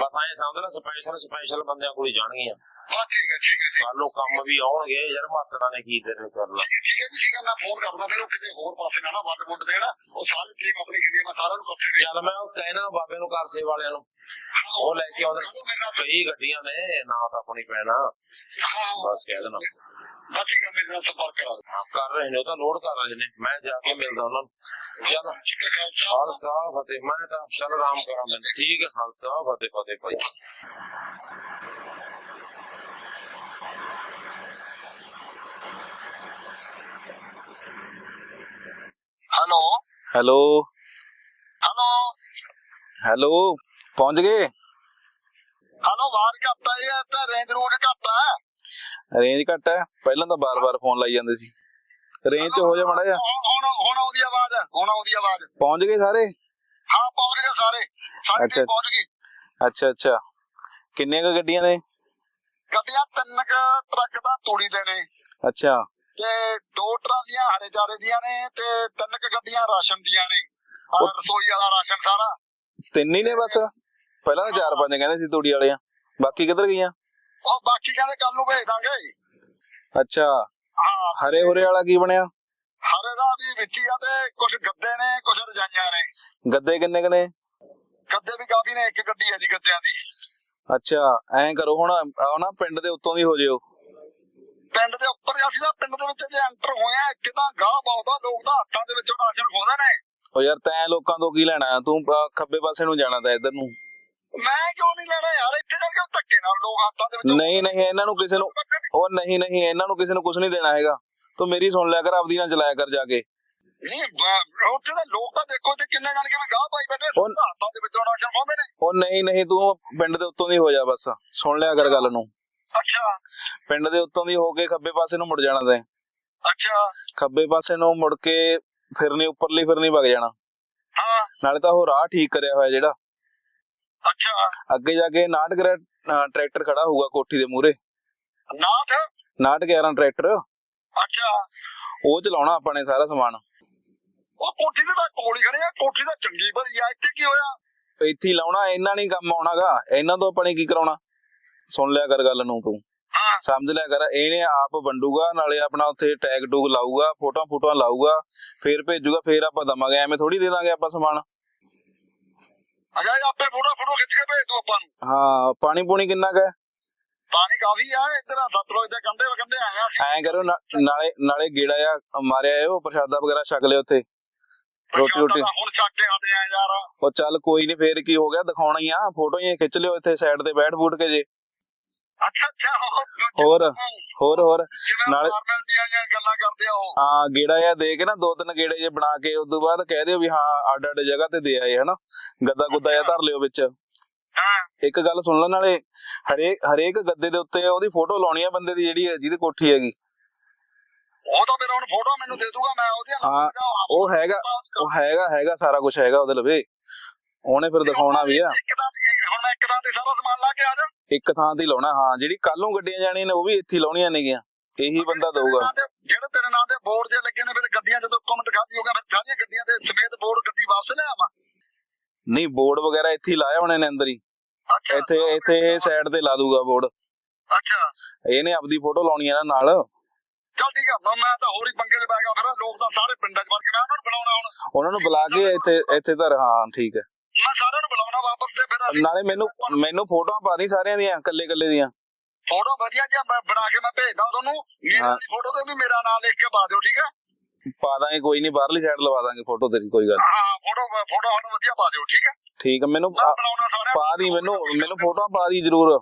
ਬਸ ਐਂ ਸਮਝ ਲੈ ਸਪੈਸ਼ਲ ਸਪੈਸ਼ਲ ਬੰਦਿਆਂ ਕੋਲ ਹੀ ਜਾਣਗੀਆਂ। ਹਾਂ ਠੀਕ ਹੈ ਠੀਕ ਹੈ ਠੀਕ ਹੈ। ਕੱਲ ਨੂੰ ਕੰਮ ਵੀ ਆਉਣਗੇ ਯਾਰ ਮਾਤਰਾ ਨੇ ਕੀ ਤੇਰੇ ਕਰਨਾ। ਠੀਕ ਹੈ ਜੀ ਠੀਕ ਹੈ ਮੈਂ ਫੋਨ ਕਰਦਾ ਫਿਰ ਉਹ ਕਿਤੇ ਹੋਰ ਪਾਸੇ ਨਾ ਨਾ ਵੱਡ ਮੁੱਡ ਦੇਣਾ। ਉਹ ਸਾਰੀ ਟੀਮ ਆਪਣੀ ਕਿੰਨੀ ਮੈਂ ਸਾਰਿਆਂ ਨੂੰ ਦੇ ਚੱਲ ਮੈਂ ਉਹ ਕਹਿਣਾ ਬਾਬੇ ਨੂੰ ਕਾਰਸੇ ਵਾਲਿਆਂ ਨੂੰ। ਉਹ ਲੈ ਕੇ ਆਉਂਦੇ ਕਈ ਗੱਡੀਆਂ ਨੇ ਨਾ ਤਾਂ ਆਪਣੀ ਪੈਣਾ ਬਸ ਕਹਿ ਦੇਣਾ। ਬਸ ਠੀਕ ਹੈ ਮੇਰੇ ਨਾਲ ਸੰਪਰਕ ਕਰਾ ਦਿਓ। ਹਾਂ, ਕਰ ਰਹੇ ਨੇ ਉਹ ਤਾਂ ਲੋਡ ਕਰ ਰਹੇ ਨੇ। ਮੈਂ ਜਾ ਕੇ ਮਿਲਦਾ ਉਹਨਾਂ ਨੂੰ। ਚੱਲ। ਠੀਕ ਹੈ ਖਾਲਸਾ ਖਾਲਸਾ ਫਤਿਹ। ਮੈਂ ਤਾਂ ਚੱਲ ਆਰਾਮ ਕਰਾਂ ਮੈਂ। ਠੀਕ ਹੈ ਖਾਲਸਾ ਫਤਿਹ ਫਤਿਹ ਭਾਈ ਹੈਲੋ। ਹੈਲੋ। ਹੈਲੋ। ਹੈਲੋ। ਪਹੁੰਚ ਗਏ? ਹੈਲੋ ਬਾਹਰ ਘੱਟ ਆਈ ਹੈ ਤੇ ਰੇਂਜ ਘੱਟ ਹੈ। ਪਹਿਲਾਂ ਤਾਂ ਬਾਰ-ਬਾਰ ਫੋਨ ਲਾਈ ਜਾਂਦੇ ਸੀ। ਰੇਂਜ 'ਚ ਹੋ ਜਾ ਮੜਾ ਜਾ ਹੁਣ ਹੁਣ ਆਉਂਦੀ ਆਵਾਜ਼। ਹੁਣ ਆਉਂਦੀ ਆਵਾਜ਼। ਪਹੁੰਚ ਗਏ ਸਾਰੇ? ਹਾਂ ਪਹੁੰਚ ਗਏ ਸਾਰੇ। ਸਾਰੇ ਅੱਛਾ, ਪਹੁੰਚ ਗਈ ਅੱਛਾ ਅੱਛਾ। ਕਿੰਨੀਆਂ ਕੁ ਗੱਡੀਆਂ ਨੇ? ਗੱਡੀਆਂ ਤਿੰਨ ਕੁ ਟਰੱਕ ਦਾ ਤੂੜੀ ਦੇ ਨੇ। ਅੱਛਾ। ਤੇ ਦੋ ਟਰਾਲੀਆਂ ਹਰੇ ਚਾਰੇ ਦੀਆਂ ਨੇ ਤੇ ਤਿੰਨ ਕੁ ਗੱਡੀਆਂ ਰਾਸ਼ਨ ਦੀਆਂ ਨੇ। ਆਹ ਉਹ- ਰਸੋਈ ਵਾਲਾ ਰਾਸ਼ਨ ਸਾਰਾ। ਤਿੰਨ ਹੀ ਨੇ ਬਸ। ਪਹਿਲਾਂ ਤਾਂ ਚਾਰ ਪੰਜ ਕਹਿੰਦੇ ਸੀ ਤੂੜੀ ਵਾਲਿਆਂ। ਬਾਕੀ ਕਿੱਧਰ ਗਈਆਂ? ਉਹ ਬਾਕੀ ਕਹਿੰਦੇ ਕੱਲ ਨੂੰ ਭੇਜ ਦਾਂਗੇ। ਅੱਛਾ। ਹਾਂ ਹਰੇ ਹੁਰੇ ਵਾਲਾ ਕੀ ਬਣਿਆ? ਹਰੇ ਦਾ ਵੀ ਵਿੱਚ ਹੀ ਆ ਤੇ ਕੁਝ ਗੱਦੇ ਨੇ ਕੁਝ ਰਜਾਈਆਂ ਨੇ। ਗੱਦੇ ਕਿੰਨੇ ਕੁ ਨੇ? ਗੱਦੇ ਵੀ ਕਾਫੀ ਨੇ ਇੱਕ ਗੱਡੀ ਹੈ ਜੀ ਗੱਦਿਆਂ ਦੀ। ਅੱਛਾ ਐਂ ਕਰੋ ਹੁਣ ਆਓ ਨਾ ਪਿੰਡ ਦੇ ਉੱਤੋਂ ਦੀ ਹੋ ਜਿਓ। ਪਿੰਡ ਦੇ ਉੱਪਰ ਅਸੀਂ ਤਾਂ ਪਿੰਡ ਦੇ ਵਿੱਚ ਜੇ ਐਂਟਰ ਹੋਏ ਆ ਇੱਕ ਤਾਂ ਗਾਹ ਬਹੁਤ ਆ ਲੋਕ ਤਾਂ ਹੱਥਾਂ ਦੇ ਵਿੱਚੋਂ ਰਾਸ਼ਨ ਖੋਦੇ ਨੇ। ਉਹ ਯਾਰ ਤੈਂ ਲੋਕਾਂ ਤੋਂ ਕੀ ਲੈਣਾ? ਤੂੰ ਖੱਬੇ ਪਾਸੇ ਨੂੰ ਜਾਣਾ ਤਾਂ ਇੱਧਰ ਨੂੰ। ਮੈਂ ਕਿਉਂ ਨਹੀਂ ਲੈਣਾ ਯਾਰ? ਇੱਥੇ ਜਾ ਕੇ ਧੱਕੇ ਨਾਲ ਲੋਕ ਹੱਥਾਂ ਦੇ ਵਿੱਚੋਂ। ਨਹੀਂ ਨਹੀਂ ਇਹਨਾਂ ਨੂੰ ਕਿਸੇ ਨੂੰ ਉਹ ਨਹੀਂ ਨਹੀਂ ਇਹਨਾਂ ਨੂੰ ਕਿਸੇ ਨੂੰ ਕੁਝ ਨਹੀਂ ਦੇਣਾ ਹੈਗਾ। ਤੂੰ ਮੇਰੀ ਸੁਣ ਲਿਆ ਕਰ ਆਪਦੀ ਨਾ ਚਲਾਇਆ ਕਰ ਜਾ ਕੇ। ਨਹੀਂ ਉੱਥੇ ਦੇ ਲੋਕ ਤਾਂ ਦੇਖੋ ਤੇ ਕਿੰਨੇ ਜਾਣ ਕੇ ਵੀ ਗਾਹ ਪਾਈ ਬੈਠੇ ਉਹ- ਸਭ ਤਾਂ ਹੱਥਾਂ ਦੇ ਵਿੱਚੋਂ ਰਾਸ਼ਨ ਖੋਦੇ ਨੇ। ਉਹ ਨਹੀਂ ਨਹੀਂ ਤੂੰ ਪਿੰਡ ਦੇ ਉੱਤੋਂ ਦੀ ਹੋ ਜਾ ਬਸ। ਸੁਣ ਲਿਆ ਕਰ ਗੱਲ ਨੂੰ। ਅੱਛਾ। ਪਿੰਡ ਦੇ ਉੱਤੋਂ ਦੀ ਹੋ ਕੇ ਖੱਬੇ ਪਾਸੇ ਨੂੰ ਮੁੜ ਜਾਣਾ ਤੈਂ। ਅੱਛਾ। ਖੱਬੇ ਪਾਸੇ ਨੂੰ ਮੁੜ ਕੇ ਫਿਰਨੀ ਉੱਪਰਲੀ ਫਿਰਨੀ ਵਗ ਜਾਣਾ। ਹਾਂ। ਨਾਲੇ ਤਾਂ ਉਹ ਰਾਹ ਠੀਕ ਕਰਿਆ ਹੋਇਆ ਜਿਹੜਾ। ਅੱਛਾ। ਅੱਗੇ ਜਾ ਕੇ 69 ਗ੍ਰੈਡ ਟਰੈਕਟਰ ਖੜਾ ਹੋਊਗਾ ਕੋਠੀ ਦੇ ਮੂਹਰੇ। ਨਾਥ 69 11 ਟਰੈਕਟਰ। ਅੱਛਾ। ਉਹ ਚਲਾਉਣਾ ਆਪਾਂ ਨੇ ਸਾਰਾ ਸਮਾਨ। ਉਹ ਕੋਠੀ ਤੇ ਤਾਂ ਕੋਲ ਹੀ ਖੜੇ ਆ ਕੋਠੀ ਤਾਂ ਚੰਗੀ ਭਲੀ ਆ ਇੱਥੇ ਕੀ ਹੋਇਆ? ਇੱਥੇ ਹੀ ਲਾਉਣਾ ਇਹਨਾਂ ਨਹੀਂ ਕੰਮ ਆਉਣਾਗਾ। ਇਹਨਾਂ ਤੋਂ ਆਪਾਂ ਨੇ ਕੀ ਕਰਾਉਣਾ? ਸੁਣ ਲਿਆ ਕਰ ਗੱਲ ਨੂੰ ਤੂੰ। ਹਾਂ। ਸਮਝ ਲਿਆ ਕਰ ਇਹਨੇ ਆਪ ਵੰਡੂਗਾ ਨਾਲੇ ਆਪਣਾ ਉੱਥੇ ਟੈਗ ਟੂਗ ਲਾਊਗਾ ਫੋਟੋਆਂ ਫੋਟੋਆਂ ਲਾਊਗਾ ਫੇਰ ਭੇਜੂਗਾ ਫੇਰ ਆਪਾਂ ਦਵਾਂਗੇ ਐਵੇਂ ਥੋੜੀ ਦੇ ਦਾਂਗੇ ਆਪਾਂ ਸਮਾਨ। ਅਜਾ ਆਪੇ ਫੋਟੋ ਫੋਟੋ ਖਿੱਚ ਕੇ ਭੇਜ ਦੋ ਆਪਾਂ ਨੂੰ। ਹਾਂ ਪਾਣੀ ਪੂਣੀ ਕਿੰਨਾ ਕੁ ਪਾਣੀ ਕਾਫੀ ਆ ਇੱਧਰ ਆ ਸਤਲੁਜ ਦੇ ਕੰਢੇ ਕੰਢੇ ਆਏ ਆ ਅਸੀਂ। ਐਂ ਕਰੋ ਨਾ- ਨਾਲੇ ਨਾਲੇ ਗੇੜਾ ਆ ਮਾਰਿਆ ਆਇਓ ਪ੍ਰਸ਼ਾਦਾ ਵਗੈਰਾ ਛਕ ਲਿਓ ਉੱਥੇ। ਰੋਟੀ ਰੋਟੀ। ਹੁਣ ਛੱਡ ਕੇ ਆਦੇ ਆ ਯਾਰ। ਉਹ ਚੱਲ ਕੋਈ ਨਹੀਂ ਫੇਰ ਕੀ ਹੋ ਗਿਆ ਦਿਖਾਉਣਾ ਹੀ ਆ। ਫੋਟੋ ਹੀ ਖਿੱਚ ਲਿਓ ਇੱਥੇ ਸਾਈਡ ਤੇ ਬੈਠ ਬੂਟ ਕੇ ਜੇ। ਅੱਛਾ ਅੱਛਾ ਹੋਰ ਹੋਰ ਹੋਰ ਨਾਲੇ- ਫਾਰਮੈਲਟੀਆਂ ਗੱਲਾਂ ਕਰਦੇ ਆ ਉਹ। ਹਾਂ ਗੇੜਾ ਆ ਦੇ ਕੇ ਨਾ ਦੋ ਤਿੰਨ ਗੇੜੇ ਜੇ ਬਣਾ ਕੇ ਉਸ ਤੋਂ ਬਾਅਦ ਕਹਿ ਦਿਓ ਵੀ ਹਾਂ ਅੱਡ ਅੱਡ ਜਗ੍ਹਾ ਤੇ ਦੇ ਆਏ ਹਨਾ? ਗੱਦਾ ਗੁੱਦਾ ਜਾਂ ਧਰ ਲਿਓ ਵਿੱਚ। ਹਾਂ। ਇੱਕ ਗੱਲ ਸੁਣ ਲੈ ਨਾਲੇ ਹਰੇਕ ਹਰੇਕ ਗੱਦੇ ਦੇ ਉੱਤੇ ਉਹਦੀ ਫੋਟੋ ਲਾਉਣੀ ਆ ਬੰਦੇ ਦੀ ਜਿਹੜੀ ਜਿਹਦੀ ਕੋਠੀ ਹੈਗੀ। ਉਹ ਤਾਂ ਫਿਰ ਹੁਣ ਫੋਟੋ ਮੈਨੂੰ ਦੇ ਦੂਗਾ ਮੈਂ ਉਹਦੀਆਂ ਹਾਂ, ਉਹ ਹੈਗਾ ਉਹ ਹੈਗਾ ਹੈਗਾ ਸਾਰਾ ਕੁਝ ਹੈਗਾ ਉਹਦੇ ਲਵੇ। ਉਹਨੇ ਫਿਰ ਦਿਖਾਉਣਾ ਵੀ ਆ। ਇੱਕ ਤਾਂ ਹੁਣ ਮੈਂ ਇੱਕ ਤਾਂ ਤੇ ਸਾਰਾ ਸਮਾਨ ਲਾ ਕੇ ਆ ਜਾ। ਇੱਕ ਥਾਂ ਤੇ ਲਾਉਣਾ ਹਾਂ ਜਿਹੜੀ ਕੱਲ ਨੂੰ ਗੱਡੀਆਂ ਜਾਣੀਆਂ ਨੇ ਉਹ ਵੀ ਇੱਥੇ ਲਾਉਣੀਆਂ ਨੇਗੀਆਂ। ਇਹੀ ਬੰਦਾ ਦਊਗਾ। ਜਿਹੜੇ ਤੇਰੇ ਨਾਂ ਦੇ ਬੋਰਡ ਜੇ ਲੱਗੇ ਨੇ ਫਿਰ ਗੱਡੀਆਂ ਜਦੋਂ ਕਮੈਂਟ ਖਾਲੀ ਹੋ ਗਿਆ ਫਿਰ ਸਾਰੀਆਂ ਗੱਡੀਆਂ ਦੇ ਸਮੇਤ ਬੋਰਡ ਵਾਸਤੇ ਲਿਆ ਵਾ ਨਹੀਂ ਬੋਰਡ ਵਗੈਰਾ ਇੱਥੇ ਲਾਇਆ ਹੋਣੇ ਨੇ ਅੰਦਰ ਹੀ। ਅੱਛਾ। ਇੱਥੇ ਇੱਥੇ ਸਾਈਡ ਤੇ ਲਾ ਦੂਗਾ ਬੋਰਡ। ਅੱਛਾ। ਇਹਨੇ ਆਪਦੀ ਫੋਟੋ ਲਾਉਣੀ ਨਾ ਨਾਲ। ਚਲ ਠੀਕ ਆ ਮੈਂ- ਤਾਂ ਹੋਰ ਹੀ ਪੰਗੇ 'ਚ ਪੈ ਗਿਆ ਫਿਰ। ਲੋਕ ਤਾਂ ਸਾਰੇ ਪਿੰਡਾਂ 'ਚ ਵੜ ਕੇ ਮੈਂ ਉਹਨਾਂ ਨੂੰ ਬੁਲਾਉਣਾ ਹੁਣ। ਉਹਨਾਂ ਨੂੰ ਬੁਲਾ ਕੇ ਇੱਥੇ ਇੱਥੇ ਹਾਂ ਠੀਕ ਹੈ ਮੈਂ ਸਾਰਿਆਂ ਨੂੰ ਬੁਲਾਉਣਾ ਵਾਪਸ ਤੇ ਫਿਰ ਅਸੀਂ ਨਾਲੇ ਮੈਨੂੰ ਮੈਨੂੰ ਫੋਟੋਆਂ ਪਾ ਦੀ ਸਾਰਿਆਂ ਦੀਆਂ ਕੱਲੇ ਕੱਲੇ ਦੀਆਂ। ਫੋਟੋ ਵਧੀਆ ਜਿਹਾ ਮੈਂ ਬਣਾ ਕੇ ਮੈਂ ਭੇਜਦਾ ਤੁਹਾਨੂੰ। ਮੇਰਾ ਹਾਂ। ਫੋਟੋ ਤੇ ਵੀ ਮੇਰਾ ਨਾਮ ਲਿਖ ਕੇ ਪਾ ਦਿਓ ਠੀਕ ਹੈ ਪਾ ਦਾਂਗੇ ਕੋਈ ਨਹੀਂ ਬਾਹਰਲੀ ਸਾਈਡ ਲਵਾ ਦਾਂਗੇ ਫੋਟੋ ਤੇਰੀ ਕੋਈ ਗੱਲ ਨੀ। ਹਾਂ ਫੋਟੋ ਫੋਟੋ ਸਾਨੂੰ ਵਧੀਆ ਪਾ ਦਿਓ ਠੀਕ ਹੈ ਠੀਕ ਹੈ ਮੈਨੂੰ ਮੈਂ ਪਾ- ਬਣਾਉਣਾ ਸਾਰਿਆਂ ਪਾ ਦੀ ਮੈਨੂੰ ਮੈਨੂੰ ਫੋਟੋਆਂ ਪਾ ਦੀ ਜ਼ਰੂਰ।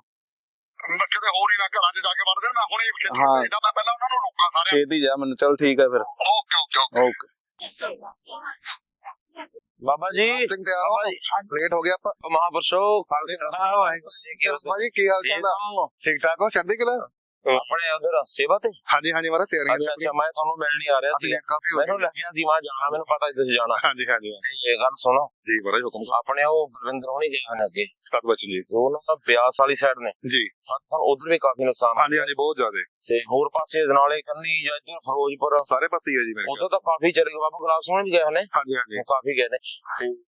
ਮੈਂ ਕਿਤੇ ਹੋਰ ਹੀ ਨਾ ਘਰਾਂ 'ਚ ਜਾ ਕੇ ਵੜ ਦੇਣ ਮੈਂ ਹੁਣੇ ਖਿੱਚ ਕੇ ਹਾਂ। ਭੇਜਦਾ ਮੈਂ ਪਹਿਲਾਂ ਉਹਨਾਂ ਨੂੰ ਰੋਕਾਂ ਸਾਰਿਆਂ ਛੇਤੀ ਜਾ ਮੈਨੂੰ ਚਲ ਠੀਕ ਹੈ ਫਿਰ। ਨੂੰ okay okay okay. Okay. Baba ji Singh ਤੇ ਆਓ ਲੇਟ ਹੋ ਗਿਆ ਆਪਾਂ। ਮਹਾਪੁਰਸ਼ੋ। ਖਾਲਸਾ ਵਾਹਿਗੁਰੂ ਜੀ ਕੀ ਹਾਲ ਚਾਲ ਠੀਕ ਠਾਕ ਹੋ ਚੜ੍ਹਦੀ ਕਲਾ? ਆਪਣੇ ਉਧਰ ਸੇਵਾ ਤੇ? ਹਾਂਜੀ ਹਾਂਜੀ ਮਾਰਾ ਤਿਆਰੀਆਂ ਅੱਛਾ ਅੱਛਾ ਮੈਂ ਤੁਹਾਨੂੰ ਮਿਲਣ ਨਹੀਂ ਆ ਰਿਹਾ ਸੀ। ਮੈਨੂੰ ਲੱਗਿਆ ਸੀ ਮੈਂ ਜਾਣਾ ਮੈਨੂੰ ਪਤਾ ਤੁਸੀਂ ਜਾਣਾ। ਹਾਂਜੀ ਹਾਂਜੀ ਇਹ ਗੱਲ ਸੁਣੋ। ਜੀ ਬੜਾ ਹੁਕਮ ਆਪਣੇ ਉਹ ਬਲਵਿੰਦਰ ਹੋਣੀ ਗਏ ਹਨ ਅੱਗੇ। ਸਤ ਬਚਨ ਜੀ। ਉਹ ਨਾ ਬਿਆਸ ਵਾਲੀ ਸਾਈਡ ਨੇ। ਜੀ। ਉਧਰ ਵੀ ਕਾਫੀ ਨੁਕਸਾਨ ਹਾਂਜੀ ਹਾਂਜੀ ਬਹੁਤ ਜ਼ਿਆਦਾ। ਤੇ ਹੋਰ ਪਾਸੇ ਨਾਲੇ ਕੰਨੀ ਜਾਂ ਇੱਧਰ ਫਿਰੋਜ਼ਪੁਰ। ਸਾਰੇ ਪਾਸੇ ਹੀ ਜੀ ਮੇਰੇ ਉਧਰ ਤਾਂ ਕਾਫੀ ਚਲੇ ਗਏ। ਬਾਬਾ ਗੁਲਾਬ ਸਿੰਘ ਵੀ ਗਏ ਨੇ ਹਾਂਜੀ ਹਾਂਜੀ। ਕਾਫੀ ਗਏ ਨੇ।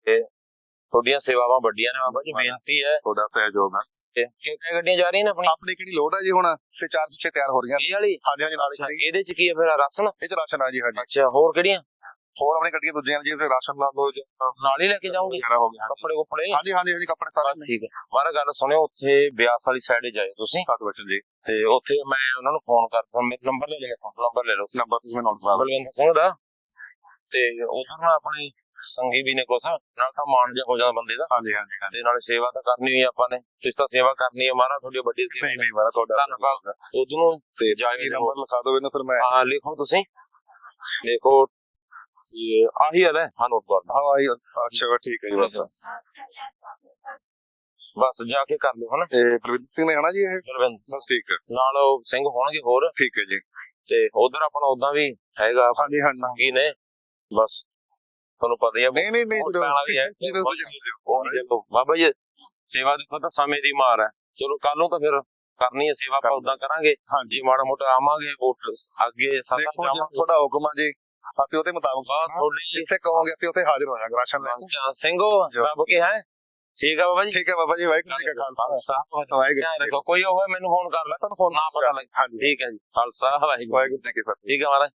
ਤੇ ਤੁਹਾਡੀਆਂ ਸੇਵਾਵਾਂ ਵੱਡੀਆਂ ਨੇ ਬਾਬਾ ਜੀ। ਬੇਨਤੀ ਹੈ। ਤੁਹਾਡਾ ਸਹਿਯੋਗ ਹੈ ਤੇ ਕਿੰਨੀਆਂ ਗੱਡੀਆਂ ਜਾ ਰਹੀਆਂ ਨੇ ਆਪਣੀ ਆਪਣੀ ਕਿਹੜੀ ਲੋਡ ਹੈ ਜੀ ਹੁਣ? ਤੇ ਚਾਰ ਪਿੱਛੇ ਤਿਆਰ ਹੋ ਰਹੀਆਂ ਇਹ ਵਾਲੀ? ਹਾਂਜੀ ਹਾਂਜੀ ਨਾਲ ਅੱਛਾ ਹੀ ਇਹਦੇ ਚ ਕੀ ਹੈ ਫਿਰ ਰਾਸ਼ਨ? ਇਹ ਚ ਰਾਸ਼ਨ ਆ ਜੀ ਹਾਂਜੀ। ਅੱਛਾ ਹੋਰ ਕਿਹੜੀਆਂ? ਹੋਰ ਆਪਣੀ ਗੱਡੀਆਂ ਦੂਜੀਆਂ ਜੀ ਫਿਰ ਰਾਸ਼ਨ ਲਾ ਲਓ ਜੀ। ਨਾਲ ਹੀ ਲੈ ਕੇ ਜਾਓਗੇ? ਵਗੈਰਾ ਹੋ ਗਿਆ ਕੱਪੜੇ ਕੁੱਪੜੇ? ਹਾਂਜੀ ਹਾਂਜੀ ਹਾਂਜੀ ਕੱਪੜੇ ਸਾਰੇ ਠੀਕ ਹੈ ਗੱਲ ਸੁਣਿਓ ਉੱਥੇ ਬਿਆਸ ਵਾਲੀ ਸਾਈਡ ਜਾਇਓ ਤੁਸੀਂ। ਸਤ ਬਚਨ ਜੀ। ਤੇ ਉੱਥੇ ਮੈਂ ਉਹਨਾਂ ਨੂੰ ਫੋਨ ਕਰਦਾ ਮੇਰਾ ਨੰਬਰ ਲੈ ਲਿਆ ਨੰਬਰ ਲੈ ਲਓ। ਨੰਬਰ ਤੁਸੀਂ ਨੋਟ ਕਰਾ ਲਓ ਬਲਵਿੰਦਰ ਸਿੰਘ ਦਾ। ਤੇ ਉਧਰ ਨਾ ਆਪਣੀ ਸੰਗੀ ਵੀ ਨੇ ਕੁਛ। ਨਾਲ ਤਾਂ ਮਾਣ ਜਿਹਾ ਹੋ ਜਾਂਦਾ ਬੰਦੇ ਦਾ। ਹਾਂਜੀ ਹਾਂਜੀ ਹਾਂਜੀ। ਤੇ ਨਾਲੇ ਸੇਵਾ ਤਾਂ ਕਰਨੀ ਹੀ ਆਪਾਂ ਨੇ। ਤੁਸੀਂ ਤਾਂ ਸੇਵਾ ਕਰਨੀ ਹੈ ਮਹਾਰਾਜ ਤੁਹਾਡੀ ਵੱਡੀ ਸੇਵਾ ਨਹੀਂ ਨਹੀਂ ਮਾਰਾ ਤੁਹਾਡਾ ਧੰਨਵਾਦ। ਉਦੋਂ ਤੇ ਜਾਇਓ ਜੀ ਨੰਬਰ ਲਿਖਾ ਦਿਓ ਇਹਨੂੰ ਫਿਰ ਮੈਂ। ਹਾਂ ਲਿਖੋ ਤੁਸੀਂ। ਦੇਖੋ ਇਹ ਆਹੀ ਹੈ ਹਾਂ ਨੋਟ ਕਰ ਲਓ। ਹਾਂ ਆਈ ਅੱਛਾ ਠੀਕ ਹੈ ਜੀ ਬਸ। ਬਸ ਜਾ ਕੇ ਕਰ ਲਿਓ ਹਨਾ। ਇਹ ਪ੍ਰਵੀਨ ਸਿੰਘ ਨੇ ਹਨਾ ਜੀ ਇਹ? ਬਲਵਿੰਦਰ ਬਸ ਠੀਕ ਹੈ। ਨਾਲ ਉਹ ਸਿੰਘ ਹੋਣਗੇ ਹੋਰ। ਠੀਕ ਹੈ ਜੀ। ਤੇ ਉਧਰ ਆਪਣਾ ਉਦਾਂ ਵੀ ਹੈਗਾ ਹਾਂਜੀ ਹਾਂਜੀ। ਸੰਗੀ ਨੇ। ਬਸ। ਤੁਹਾਨੂੰ ਪਤਾ ਹੀ ਹੈ ਨਹੀਂ ਨਹੀਂ ਨਹੀਂ ਪੈਣ ਵਾਲੀ ਹੈ ਉਹ ਬਾਬਾ ਜੀ ਸੇਵਾ ਦੇਖੋ ਤਾਂ ਸਮੇਂ ਦੀ ਮਾਰ ਹੈ। ਚਲੋ ਕੱਲ ਨੂੰ ਤਾਂ ਫਿਰ ਕਰਨੀ ਹੈ ਸੇਵਾ ਆਪਾਂ ਉਦਾਂ ਕਰਾਂਗੇ। ਹਾਂਜੀ। ਮਾੜਾ ਮੋਟਾ ਆਵਾਂਗੇ ਵੋਟ ਅੱਗੇ ਸਾਡਾ ਦੇਖੋ ਤੁਹਾਡਾ ਹੁਕਮ ਆ ਜੀ ਅਸੀਂ ਉਹਦੇ ਮੁਤਾਬਕ ਥੋੜੀ ਜਿੱਥੇ ਕਹੋਗੇ ਅਸੀਂ ਉੱਥੇ ਹਾਜ਼ਰ ਹੋ ਜਾਵਾਂਗੇ ਰਾਸ਼ਨ ਲੈ ਕੇ। ਸਿੰਘੋ ਰੱਬ ਕੇ ਹੈ। ਠੀਕ ਹੈ ਬਾਬਾ ਜੀ? ਠੀਕ ਹੈ ਬਾਬਾ ਜੀ ਵਾਹਿਗੁਰੂ ਜੀ ਕਾ ਖਾਲਸਾ। ਵਾਹਿਗੁਰੂ ਕੋਈ ਹੋਵੇ ਮੈਨੂੰ ਫੋਨ ਕਰ ਲੈ। ਤੁਹਾਨੂੰ ਫੋਨ ਨਾ ਪਤਾ ਲੱਗ। ਹਾਂਜੀ। ਠੀਕ ਹੈ ਜੀ। ਖਾਲਸਾ ਵਾਹਿਗੁਰੂ। ਵਾਹਿਗੁਰੂ ਜੀ ਕੀ ਫਤਿਹ। ਠੀਕ ਹੈ ਮਹਾਰਾਜ।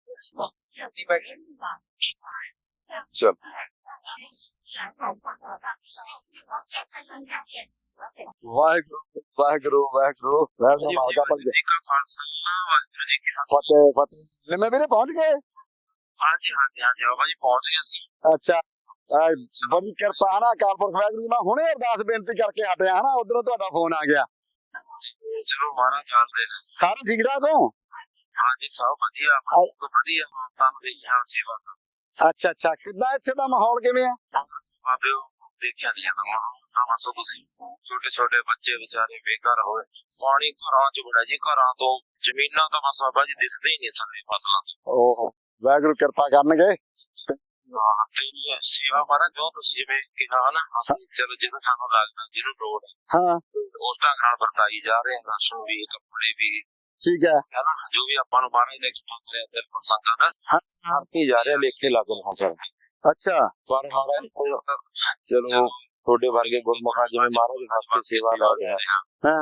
ਚਲ ਵਾਹਿਗੁਰੂ ਵਾਹਿਗੁਰੂ ਵਾਹਿਗੁਰੂ ਵਾਹਿਗੁਰੂ ਮਾਲਕਾ ਫਤਿਹ। ਫਤਿਹ ਵੀਰੇ ਪਹੁੰਚ ਗਏ? ਹਾਂਜੀ ਹਾਂਜੀ ਹਾਂਜੀ ਬਾਬਾ ਜੀ ਪਹੁੰਚ ਗਏ ਸੀ ਅੱਛਾ। ਬੜੀ ਕਿਰਪਾ ਹੈ ਨਾ ਕਾਲਪੁਰਖ ਵਾਹਿਗੁਰੂ ਜੀ ਮੈਂ ਹੁਣੇ ਅਰਦਾਸ ਬੇਨਤੀ ਕਰਕੇ ਹਟਿਆ ਹਨਾ ਉਧਰੋਂ ਤੁਹਾਡਾ ਫੋਨ ਆ ਗਿਆ। ਚਲੋ ਮਹਾਰਾਜ ਜਾਣਦੇ ਨੇ। ਸਾਰੇ ਠੀਕ ਠਾਕ ਹੋ? ਹਾਂਜੀ ਸਭ ਵਧੀਆ ਵਧੀਆ। ਤੁਹਾਨੂੰ ਦੇਖਿਆ ਸੇਵਾ ਅੱਛਾ ਅੱਛਾ। ਕਿੱਦਾਂ ਇੱਥੇ ਦਾ ਮਾਹੌਲ ਕਿਵੇਂ ਆ? ਉਹ ਦੇਖਿਆ ਨਹੀਂ ਜਾਂਦਾ ਨਾ ਮਸੋ ਤੁਸੀਂ ਛੋਟੇ ਛੋਟੇ ਬੱਚੇ ਵਿਚਾਰੇ ਬੇਘਰ ਹੋਏ। ਪਾਣੀ ਘਰਾਂ ਚ ਬੜਾ ਜੀ ਘਰਾਂ ਤੋਂ ਜ਼ਮੀਨਾਂ ਤਾਂ ਬਸ ਬਾਬਾ ਜੀ ਦਿਖਦੇ ਹੀ ਨਹੀਂ ਸਾਡੇ ਫਸਲਾਂ ਚ। ਓਹੋ ਵਾਹਿਗੁਰੂ ਕਿਰਪਾ ਕਰਨਗੇ। ਹਾਂ, ਤੇ ਸੇਵਾ ਮਾਰਾ ਜੋ ਤੁਸੀਂ ਜਿਵੇਂ ਕਿਹਾ ਨਾ ਅਸੀਂ ਚਲੋ ਜਿਹਨੂੰ ਸਾਨੂੰ ਲੱਗਦਾ ਜਿਹਨੂੰ ਲੋੜ ਹੈ। ਹਾਂ। ਉਸ ਢੰਗ ਨਾਲ ਵਰਤਾਈ ਜਾ ਰਹੇ ਹਾਂ ਰਾਸ਼ਨ ਵੀ ਕੱਪੜੇ ਵੀ ਠੀਕ ਹੈ। ਨਾ ਜੋ ਵੀ ਆਪਾਂ ਨੂੰ ਮਾਰੇ ਦੇ ਪਹੁੰਚ ਰਿਹਾ ਬਿਲਕੁਲ ਸੰਗਤ ਦਾ ਹਾਂ, ਹਰਤੀ ਜਾ ਰਿਹਾ ਲੇਖੇ ਲੱਗ ਰਿਹਾ ਸਰ ਅੱਛਾ। ਪਰ ਮਹਾਰਾਜ ਚਲੋ। ਤੁਹਾਡੇ ਵਰਗੇ ਗੁਰਮੁਖਾਂ ਜਿਵੇਂ ਮਹਾਰਾਜ ਵਾਸਤੇ ਸੇਵਾ ਲਾ ਰਿਹਾ ਹਾਂ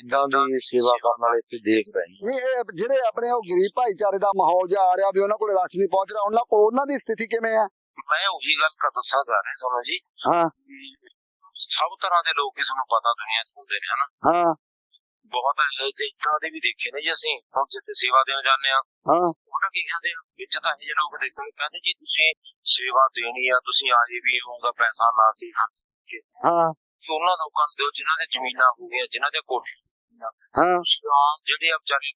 ਇਦਾਂ ਦੀ ਸੇਵਾ ਕਰਨ ਵਾਲੇ ਇੱਥੇ ਦੇਖ ਰਹੇ ਨੇ। ਨਹੀਂ ਇਹ ਜਿਹੜੇ ਆਪਣੇ ਉਹ ਗਰੀਬ ਭਾਈਚਾਰੇ ਦਾ ਮਾਹੌਲ ਜਿਹਾ ਆ ਰਿਹਾ ਵੀ ਉਹਨਾਂ ਕੋਲ ਰਾਸ਼ਨ ਨਹੀਂ ਪਹੁੰਚ ਰਿਹਾ ਉਹਨਾਂ ਕੋਲ ਉਹਨਾਂ ਦੀ ਸਥਿਤੀ ਕਿਵੇਂ ਆ ਮੈਂ ਉਹੀ ਗੱਲ ਕਰ ਦੱਸਣਾ ਚਾਹ ਰਿਹਾ ਤੁਹਾਨੂੰ ਜੀ। ਹਾਂ। ਸਭ ਤਰ੍ਹਾਂ ਦੇ ਲੋਕ ਇਸ ਨੂੰ ਪਤਾ ਦੁਨੀਆ 'ਚ ਹੁੰਦੇ ਨੇ ਹਨਾ? ਹਾਂ। ਬਹੁਤ ਜਿੱਦਾਂ ਦੇ ਵੀ ਦੇਖੇ ਨੇ ਜੀ ਅਸੀਂ ਹੁਣ ਜਿੱਥੇ ਸੇਵਾ ਦੇਣ ਜਾਂਦੇ ਆ ਹਾਂ। ਉਹਨਾਂ ਕੀ ਕਹਿੰਦੇ ਆ? ਵਿੱਚ ਤਾਂ ਇਹ ਲੋਕ ਦੇਖਣ ਕਹਿੰਦੇ ਜੀ ਤੁਸੀਂ ਸੇਵਾ ਦੇਣੀ ਆ ਤੁਸੀਂ ਆਏ ਵੀ ਹੋਗਾ ਪੈਸਾ ਲਾ ਕੇ ਹਾਂ। ਕਿ ਉਹਨਾਂ ਲੋਕਾਂ ਨੂੰ ਦਿਓ ਜਿਨ੍ਹਾਂ ਦੇ ਜ਼ਮੀਨਾਂ ਹੋ ਗਈਆਂ ਜਿਨ੍ਹਾਂ ਦੇ ਕੋਠੇ ਹਾਂ ਜਿਹੜੇ ਆ ਵਿਚਾਰੇ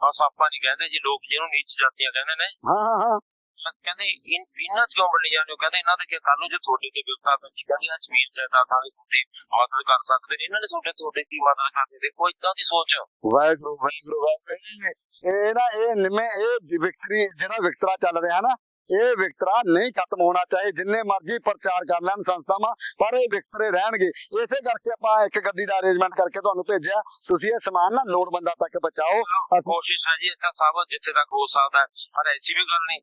ਬਸ ਆਪਾਂ ਨਹੀਂ ਕਹਿੰਦੇ ਜੀ ਲੋਕ ਜਿਹਨੂੰ ਨੀਚ ਜਾਤੀਆਂ ਕਹਿੰਦੇ ਨੇ। ਹਾਂ ਹਾਂ। ਕਹਿੰਦੇ ਇਨ ਇਹਨਾਂ ਚ ਕਿਉਂ ਬਣੀ ਜਾਂਦੇ ਹੋ। ਕਹਿੰਦੇ ਇਹਨਾਂ ਦੇ ਕੀ ਕੱਲ ਨੂੰ ਜੇ ਤੁਹਾਡੇ ਤੇ ਵਿਪਤਾ ਪੈਂਦੀ। ਕਹਿੰਦੇ ਆ ਜ਼ਮੀਨ ਜਾਇਦਾਦ ਵਾਲੇ ਤੁਹਾਡੀ ਮਦਦ ਕਰ ਸਕਦੇ ਨੇ। ਇਹਨਾਂ ਨੇ ਤੁਹਾਡੇ ਤੁਹਾਡੇ ਕੀ ਮਦਦ ਕਰਦੇ ਦੇਖੋ ਇਦਾਂ ਦੀ ਸੋਚ? ਵਾਹਿਗੁਰੂ ਵਾਹਿਗੁਰੂ ਵਾਹਿਗੁਰੂ। ਇਹ ਨਾ, ਇਹ ਨਿਮੇ ਇਹ ਵਿਕਟਰੀ ਜਿਹੜਾ ਵਿਕਟਰਾ ਚੱਲ ਰਿਹਾ ਨਾ ਇਹ ਵਿਕਟਰਾ ਨਹੀਂ ਖਤਮ ਹੋਣਾ ਚਾਹੀਦਾ ਜਿੰਨੇ ਮਰਜ਼ੀ ਪ੍ਰਚਾਰ ਕਰ ਲੈਣ ਸੰਸਥਾਵਾਂ ਪਰ ਇਹ ਵਿਕਟਰੇ ਰਹਿਣਗੇ। ਇਸੇ ਕਰਕੇ ਆਪਾਂ ਇੱਕ ਗੱਡੀ ਦਾ ਅਰੇਂਜਮੈਂਟ ਕਰਕੇ ਤੁਹਾਨੂੰ ਭੇਜਿਆ। ਤੁਸੀਂ ਇਹ ਸਮਾਨ ਨਾ ਲੋੜਵੰਦਾਂ ਤੱਕ ਪਹੁੰਚਾਓ ਕੋਸ਼ਿਸ਼ ਹੈ ਜੀ ਇੱਥੇ ਸਭ ਜਿੱਥੇ ਤੱਕ ਹੋ ਸਕਦਾ। ਪਰ ਐਸੀ ਵੀ ਗੱਲ ਨਹੀਂ।